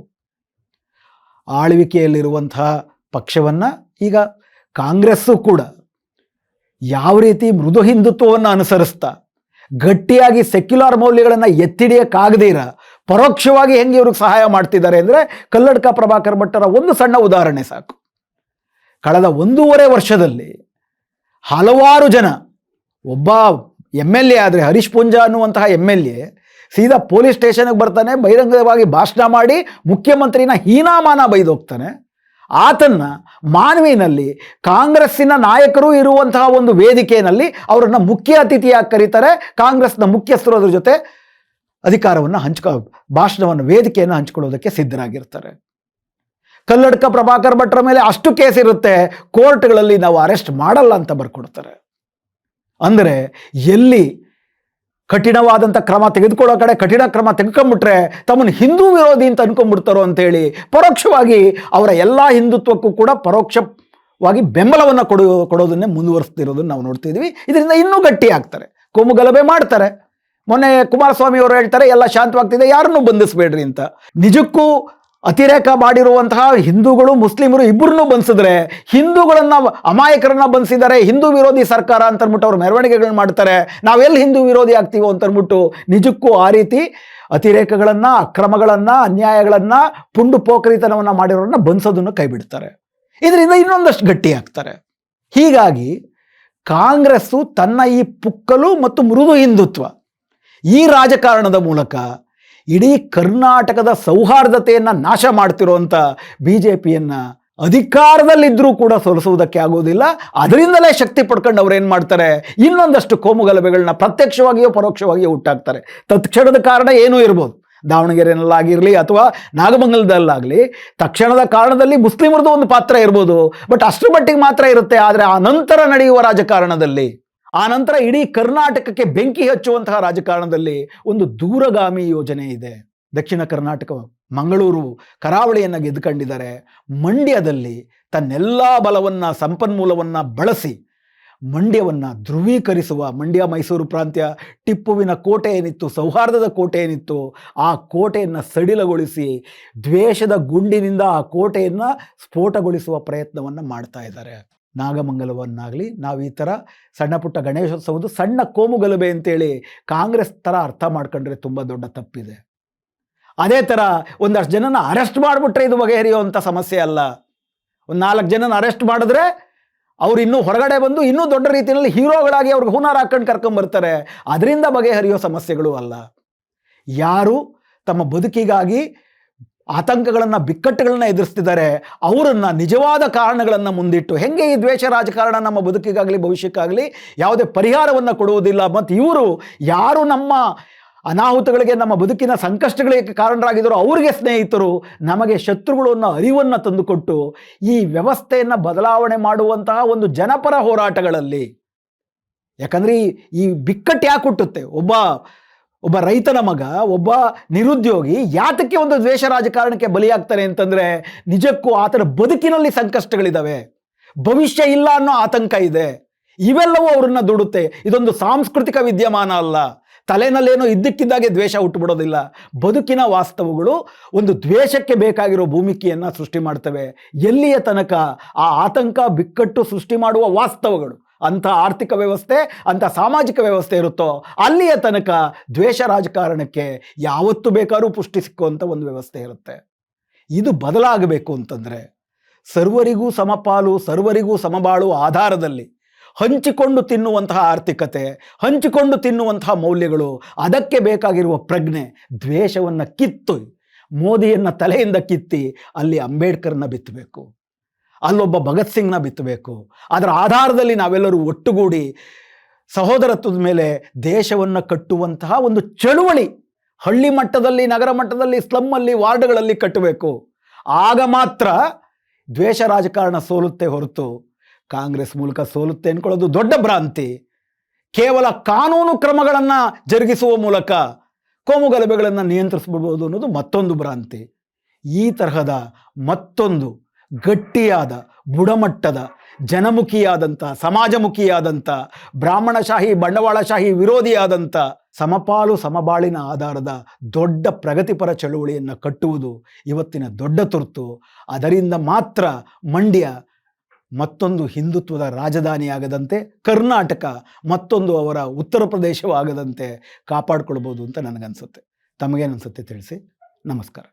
ಆಳ್ವಿಕೆಯಲ್ಲಿರುವಂತಹ ಪಕ್ಷವನ್ನು ಈಗ ಕಾಂಗ್ರೆಸ್ಸು ಕೂಡ ಯಾವ ರೀತಿ ಮೃದು ಹಿಂದುತ್ವವನ್ನು ಅನುಸರಿಸ್ತಾ, ಗಟ್ಟಿಯಾಗಿ ಸೆಕ್ಯುಲರ್ ಮೌಲ್ಯಗಳನ್ನು ಎತ್ತಿಡಿಯಕ್ಕಾಗದಿರ, ಪರೋಕ್ಷವಾಗಿ ಹೆಂಗೆ ಇವ್ರಿಗೆ ಸಹಾಯ ಮಾಡ್ತಿದ್ದಾರೆ ಅಂದರೆ ಕಲ್ಲಡ್ಕ ಪ್ರಭಾಕರ್ ಭಟ್ಟರ ಒಂದು ಸಣ್ಣ ಉದಾಹರಣೆ ಸಾಕು. ಕಳೆದ ಒಂದೂವರೆ ವರ್ಷದಲ್ಲಿ ಹಲವಾರು ಜನ, ಒಬ್ಬ ಎಂ ಎಲ್ ಎ ಆದರೆ ಹರೀಶ್ ಪುಂಜಾ ಅನ್ನುವಂತಹ ಎಂ ಎಲ್ ಎ, ಸೀದಾ ಪೊಲೀಸ್ ಸ್ಟೇಷನ್ಗೆ ಬರ್ತಾನೆ, ಬಹಿರಂಗವಾಗಿ ಭಾಷಣ ಮಾಡಿ ಮುಖ್ಯಮಂತ್ರಿನ ಹೀನಾಮಾನ ಬೈದೋಗ್ತಾನೆ. ಆತನ್ನ ಮಾನವಿನಲ್ಲಿ ಕಾಂಗ್ರೆಸ್ಸಿನ ನಾಯಕರು ಇರುವಂತಹ ಒಂದು ವೇದಿಕೆಯಲ್ಲಿ ಅವರನ್ನ ಮುಖ್ಯ ಅತಿಥಿಯಾಗಿ ಕರೀತಾರೆ. ಕಾಂಗ್ರೆಸ್ನ ಮುಖ್ಯಸ್ಥರು ಅದ್ರ ಜೊತೆ ಅಧಿಕಾರವನ್ನು ಹಂಚ್ಕೊ, ಭಾಷಣವನ್ನು, ವೇದಿಕೆಯನ್ನು ಹಂಚ್ಕೊಳ್ಳೋದಕ್ಕೆ ಸಿದ್ಧರಾಗಿರ್ತಾರೆ. ಕಲ್ಲಡ್ಕ ಪ್ರಭಾಕರ್ ಭಟ್ರ ಮೇಲೆ ಅಷ್ಟು ಕೇಸ್ ಇರುತ್ತೆ, ಕೋರ್ಟ್ಗಳಲ್ಲಿ ನಾವು ಅರೆಸ್ಟ್ ಮಾಡಲ್ಲ ಅಂತ ಬರ್ಕೊಡ್ತಾರೆ. ಅಂದರೆ ಎಲ್ಲಿ ಕಠಿಣವಾದಂಥ ಕ್ರಮ ತೆಗೆದುಕೊಳ್ಳೋ ಕಡೆ ಕಠಿಣ ಕ್ರಮ ತೆಗೆದುಕೊಂಡ್ಬಿಟ್ರೆ ತಮ್ಮನ್ನು ಹಿಂದೂ ವಿರೋಧಿ ಅಂತ ಅನ್ಕೊಂಡ್ಬಿಡ್ತಾರೋ ಅಂತೇಳಿ ಪರೋಕ್ಷವಾಗಿ ಅವರ ಎಲ್ಲ ಹಿಂದುತ್ವಕ್ಕೂ ಕೂಡ ಪರೋಕ್ಷವಾಗಿ ಬೆಂಬಲವನ್ನು ಕೊಡೋ, ಕೊಡೋದನ್ನೇ ಮುಂದುವರಿಸ್ತಿರೋದನ್ನು ನಾವು ನೋಡ್ತಿದ್ವಿ ಇದರಿಂದ ಇನ್ನೂ ಗಟ್ಟಿ ಆಗ್ತಾರೆ. ಕೋಮು ಗಲಭೆ ಮಾಡ್ತಾರೆ. ಮೊನ್ನೆ ಕುಮಾರಸ್ವಾಮಿ ಅವರು ಹೇಳ್ತಾರೆ, ಎಲ್ಲ ಶಾಂತವಾಗ್ತಿದೆ, ಯಾರನ್ನೂ ಬಂಧಿಸಬೇಡ್ರಿ ಅಂತ. ನಿಜಕ್ಕೂ ಅತಿರೇಕ ಮಾಡಿರುವಂತಹ ಹಿಂದೂಗಳು, ಮುಸ್ಲಿಮರು ಇಬ್ಬರನ್ನೂ ಬಂಸಿದ್ರೆ, ಹಿಂದೂಗಳನ್ನ ಅಮಾಯಕರನ್ನ ಬಂಧಿಸಿದ್ದಾರೆ ಹಿಂದೂ ವಿರೋಧಿ ಸರ್ಕಾರ ಅಂತ ಅಂದ್ಬಿಟ್ಟು ಅವ್ರು ಮೆರವಣಿಗೆಗಳನ್ನ ಮಾಡ್ತಾರೆ, ನಾವೆಲ್ಲಿ ಹಿಂದೂ ವಿರೋಧಿ ಆಗ್ತೀವೋ ಅಂತ ಅಂದ್ಬಿಟ್ಟು ನಿಜಕ್ಕೂ ಆ ರೀತಿ ಅತಿರೇಕಗಳನ್ನ, ಅಕ್ರಮಗಳನ್ನು, ಅನ್ಯಾಯಗಳನ್ನ, ಪುಂಡು ಪೋಖರಿತನವನ್ನ ಮಾಡಿರೋರನ್ನ ಬಂಸೋದನ್ನು ಕೈ ಬಿಡ್ತಾರೆ ಇದರಿಂದ ಇನ್ನೊಂದಷ್ಟು ಗಟ್ಟಿ ಆಗ್ತಾರೆ. ಹೀಗಾಗಿ ಕಾಂಗ್ರೆಸ್ಸು ತನ್ನ ಈ ಪುಕ್ಕಲು ಮತ್ತು ಮೃದು ಹಿಂದುತ್ವ ಈ ರಾಜಕಾರಣದ ಮೂಲಕ ಇಡೀ ಕರ್ನಾಟಕದ ಸೌಹಾರ್ದತೆಯನ್ನು ನಾಶ ಮಾಡ್ತಿರುವಂಥ ಬಿ ಜೆ ಪಿಯನ್ನು ಅಧಿಕಾರದಲ್ಲಿದ್ದರೂ ಕೂಡ ಸೋಲಿಸುವುದಕ್ಕೆ ಆಗೋದಿಲ್ಲ ಅದರಿಂದಲೇ ಶಕ್ತಿ ಪಡ್ಕೊಂಡು ಅವ್ರು ಏನು ಮಾಡ್ತಾರೆ? ಇನ್ನೊಂದಷ್ಟು ಕೋಮುಗಲಭೆಗಳನ್ನ ಪ್ರತ್ಯಕ್ಷವಾಗಿಯೋ ಪರೋಕ್ಷವಾಗಿಯೋ ಹುಟ್ಟಾಕ್ತಾರೆ. ತತ್ಕ್ಷಣದ ಕಾರಣ ಏನೂ ಇರ್ಬೋದು. ದಾವಣಗೆರೆಯಲ್ಲಾಗಿರಲಿ ಅಥವಾ ನಾಗಮಂಗಲದಲ್ಲಾಗಲಿ, ತಕ್ಷಣದ ಕಾರಣದಲ್ಲಿ ಮುಸ್ಲಿಮರದು ಒಂದು ಪಾತ್ರ ಇರ್ಬೋದು. ಬಟ್ ಅಷ್ಟರ ಮಟ್ಟಿಗೆ ಮಾತ್ರ ಇರುತ್ತೆ. ಆದರೆ ಆ ನಂತರ ನಡೆಯುವ ರಾಜಕಾರಣದಲ್ಲಿ ಆ ನಂತರ ಇಡೀ ಕರ್ನಾಟಕಕ್ಕೆ ಬೆಂಕಿ ಹಚ್ಚುವಂತಹ ರಾಜಕಾರಣದಲ್ಲಿ ಒಂದು ದೂರಗಾಮಿ ಯೋಜನೆ ಇದೆ. ದಕ್ಷಿಣ ಕರ್ನಾಟಕ, ಮಂಗಳೂರು ಕರಾವಳಿಯನ್ನು ಗೆದ್ದುಕೊಂಡಿದ್ದಾರೆ. ಮಂಡ್ಯದಲ್ಲಿ ತನ್ನೆಲ್ಲ ಬಲವನ್ನು, ಸಂಪನ್ಮೂಲವನ್ನು ಬಳಸಿ ಮಂಡ್ಯವನ್ನು ಧ್ರುವೀಕರಿಸುವ ಮಂಡ್ಯ ಮೈಸೂರು ಪ್ರಾಂತ್ಯ ಟಿಪ್ಪುವಿನ ಕೋಟೆ ಏನಿತ್ತು, ಸೌಹಾರ್ದದ ಕೋಟೆ ಏನಿತ್ತು, ಆ ಕೋಟೆಯನ್ನು ಸಡಿಲಗೊಳಿಸಿ ದ್ವೇಷದ ಗುಂಡಿನಿಂದ ಆ ಕೋಟೆಯನ್ನು ಸ್ಫೋಟಗೊಳಿಸುವ ಪ್ರಯತ್ನವನ್ನು ಮಾಡ್ತಾ ಇದ್ದಾರೆ. ನಾಗಮಂಗಲವನ್ನಾಗಲಿ ನಾವು ಈ ಥರ ಸಣ್ಣ ಪುಟ್ಟ ಗಣೇಶೋತ್ಸವದ್ದು ಸಣ್ಣ ಕೋಮುಗಲಭೆ ಅಂತೇಳಿ ಕಾಂಗ್ರೆಸ್ ಥರ ಅರ್ಥ ಮಾಡ್ಕೊಂಡ್ರೆ ತುಂಬ ದೊಡ್ಡ ತಪ್ಪಿದೆ. ಅದೇ ಥರ ಒಂದಷ್ಟು ಜನನ ಅರೆಸ್ಟ್ ಮಾಡಿಬಿಟ್ರೆ ಇದು ಬಗೆಹರಿಯುವಂಥ ಸಮಸ್ಯೆ ಅಲ್ಲ. ಒಂದು ನಾಲ್ಕು ಜನನ ಅರೆಸ್ಟ್ ಮಾಡಿದ್ರೆ ಅವ್ರು ಇನ್ನೂ ಹೊರಗಡೆ ಬಂದು ಇನ್ನೂ ದೊಡ್ಡ ರೀತಿಯಲ್ಲಿ ಹೀರೋಗಳಾಗಿ ಅವ್ರಿಗೆ ಹುನಾರ ಹಾಕೊಂಡು ಕರ್ಕೊಂಬರ್ತಾರೆ ಅದರಿಂದ ಬಗೆಹರಿಯೋ ಸಮಸ್ಯೆಗಳು ಅಲ್ಲ. ಯಾರು ತಮ್ಮ ಬದುಕಿಗಾಗಿ ಆತಂಕಗಳನ್ನು, ಬಿಕ್ಕಟ್ಟುಗಳನ್ನು ಎದುರಿಸ್ತಿದ್ದಾರೆ. ಅವರನ್ನು, ನಿಜವಾದ ಕಾರಣಗಳನ್ನು ಮುಂದಿಟ್ಟು, ಹೆಂಗೆ ಈ ದ್ವೇಷ ರಾಜಕಾರಣ ನಮ್ಮ ಬದುಕಿಗಾಗಲಿ, ಭವಿಷ್ಯಕ್ಕಾಗಲಿ ಯಾವುದೇ ಪರಿಹಾರವನ್ನು ಕೊಡುವುದಿಲ್ಲ. ಮತ್ತು ಇವರು ಯಾರು ನಮ್ಮ ಅನಾಹುತಗಳಿಗೆ, ನಮ್ಮ ಬದುಕಿನ ಸಂಕಷ್ಟಗಳಿಗೆ ಕಾರಣರಾಗಿದ್ದರು ಅವರಿಗೆ ಸ್ನೇಹಿತರು ನಮಗೆ ಶತ್ರುಗಳು ಅನ್ನೋ ಅರಿವನ್ನು ತಂದುಕೊಟ್ಟು, ಈ ವ್ಯವಸ್ಥೆಯನ್ನು ಬದಲಾವಣೆ ಮಾಡುವಂತಹ ಒಂದು ಜನಪರ ಹೋರಾಟಗಳಲ್ಲಿ. ಯಾಕಂದರೆ ಈ ಬಿಕ್ಕಟ್ಟು ಯಾಕೆ ಹುಟ್ಟುತ್ತೆ? ಒಬ್ಬ ಒಬ್ಬ ರೈತನ ಮಗ, ಒಬ್ಬ ನಿರುದ್ಯೋಗಿ ಯಾತಕ್ಕೆ ಒಂದು ದ್ವೇಷ ರಾಜಕಾರಣಕ್ಕೆ ಬಲಿಯಾಗ್ತಾನೆ ಅಂತಂದರೆ ನಿಜಕ್ಕೂ ಆತನ ಬದುಕಿನಲ್ಲಿ ಸಂಕಷ್ಟಗಳಿದ್ದಾವೆ ಭವಿಷ್ಯ ಇಲ್ಲ ಅನ್ನೋ ಆತಂಕ ಇದೆ. ಇವೆಲ್ಲವೂ ಅವ್ರನ್ನ ದುಡುತ್ತೆ. ಇದೊಂದು ಸಾಂಸ್ಕೃತಿಕ ವಿದ್ಯಮಾನ ಅಲ್ಲ. ತಲೆನಲ್ಲೇನೋ ಇದ್ದಕ್ಕಿದ್ದಾಗೆ ದ್ವೇಷ ಹುಟ್ಟುಬಿಡೋದಿಲ್ಲ. ಬದುಕಿನ ವಾಸ್ತವಗಳು ಒಂದು ದ್ವೇಷಕ್ಕೆ ಬೇಕಾಗಿರೋ ಭೂಮಿಕೆಯನ್ನು ಸೃಷ್ಟಿ ಮಾಡ್ತವೆ. ಎಲ್ಲಿಯ ತನಕ ಆ ಆತಂಕ, ಬಿಕ್ಕಟ್ಟು ಸೃಷ್ಟಿ ಮಾಡುವ ವಾಸ್ತವಗಳು. ಅಂಥ ಆರ್ಥಿಕ ವ್ಯವಸ್ಥೆ, ಅಂಥ ಸಾಮಾಜಿಕ ವ್ಯವಸ್ಥೆ ಇರುತ್ತೋ ಅಲ್ಲಿಯ ತನಕ ದ್ವೇಷ ರಾಜಕಾರಣಕ್ಕೆ ಯಾವತ್ತು ಬೇಕಾದರೂ ಪುಷ್ಟಿ ಸಿಕ್ಕುವಂಥ ಒಂದು ವ್ಯವಸ್ಥೆ ಇರುತ್ತೆ. ಇದು ಬದಲಾಗಬೇಕು ಅಂತಂದರೆ ಸರ್ವರಿಗೂ ಸಮಪಾಲು, ಸರ್ವರಿಗೂ ಸಮಬಾಳು ಆಧಾರದಲ್ಲಿ ಹಂಚಿಕೊಂಡು ತಿನ್ನುವಂತಹ ಆರ್ಥಿಕತೆ, ಹಂಚಿಕೊಂಡು ತಿನ್ನುವಂತಹ ಮೌಲ್ಯಗಳು, ಅದಕ್ಕೆ ಬೇಕಾಗಿರುವ ಪ್ರಜ್ಞೆ, ದ್ವೇಷವನ್ನು ಕಿತ್ತು ಮೋದಿಯನ್ನು ತಲೆಯಿಂದ ಕಿತ್ತಿ ಅಲ್ಲಿ ಅಂಬೇಡ್ಕರ್ನ ಬಿತ್ತಬೇಕು. ಅಲ್ಲೊಬ್ಬ ಭಗತ್ ಸಿಂಗ್ನ ಬಿತ್ತಬೇಕು. ಅದರ ಆಧಾರದಲ್ಲಿ ನಾವೆಲ್ಲರೂ ಒಟ್ಟುಗೂಡಿ ಸಹೋದರತ್ವದ ಮೇಲೆ ದೇಶವನ್ನು ಕಟ್ಟುವಂತಹ ಒಂದು ಚಳುವಳಿ ಹಳ್ಳಿ ಮಟ್ಟದಲ್ಲಿ, ನಗರ ಮಟ್ಟದಲ್ಲಿ, ಸ್ಲಮ್ಮಲ್ಲಿ, ವಾರ್ಡ್ಗಳಲ್ಲಿ ಕಟ್ಟಬೇಕು. ಆಗ ಮಾತ್ರ ದ್ವೇಷ ರಾಜಕಾರಣ ಸೋಲುತ್ತೆ ಹೊರತು ಕಾಂಗ್ರೆಸ್ ಮೂಲಕ ಸೋಲುತ್ತೆ ಅನ್ಕೊಳ್ಳೋದು ದೊಡ್ಡ ಭ್ರಾಂತಿ. ಕೇವಲ ಕಾನೂನು ಕ್ರಮಗಳನ್ನು ಜರುಗಿಸುವ ಮೂಲಕ ಕೋಮು ಗಲಭೆಗಳನ್ನು ನಿಯಂತ್ರಿಸ್ಬಿಡ್ಬೋದು ಅನ್ನೋದು ಮತ್ತೊಂದು ಭ್ರಾಂತಿ. ಈ ತರಹದ ಮತ್ತೊಂದು ಗಟ್ಟಿಯಾದ, ಬುಡಮಟ್ಟದ ಜನಮುಖಿಯಾದಂಥ ಸಮಾಜಮುಖಿಯಾದಂಥ ಬ್ರಾಹ್ಮಣಶಾಹಿ, ಬಂಡವಾಳಶಾಹಿ ವಿರೋಧಿಯಾದಂಥ ಸಮಪಾಲು ಸಮಬಾಳಿನ ಆಧಾರದ ದೊಡ್ಡ ಪ್ರಗತಿಪರ ಚಳುವಳಿಯನ್ನು ಕಟ್ಟುವುದು ಇವತ್ತಿನ ದೊಡ್ಡ ತುರ್ತು. ಅದರಿಂದ ಮಾತ್ರ ಮಂಡ್ಯ ಮತ್ತೊಂದು ಹಿಂದುತ್ವದ ರಾಜಧಾನಿಯಾಗದಂತೆ, ಕರ್ನಾಟಕ ಮತ್ತೊಂದು ಅವರ ಉತ್ತರ ಪ್ರದೇಶವಾಗದಂತೆ ಕಾಪಾಡಿಕೊಳ್ಬೋದು ಅಂತ ನನಗನ್ಸುತ್ತೆ. ತಮಗೇನನ್ಸುತ್ತೆ ತಿಳಿಸಿ? ನಮಸ್ಕಾರ.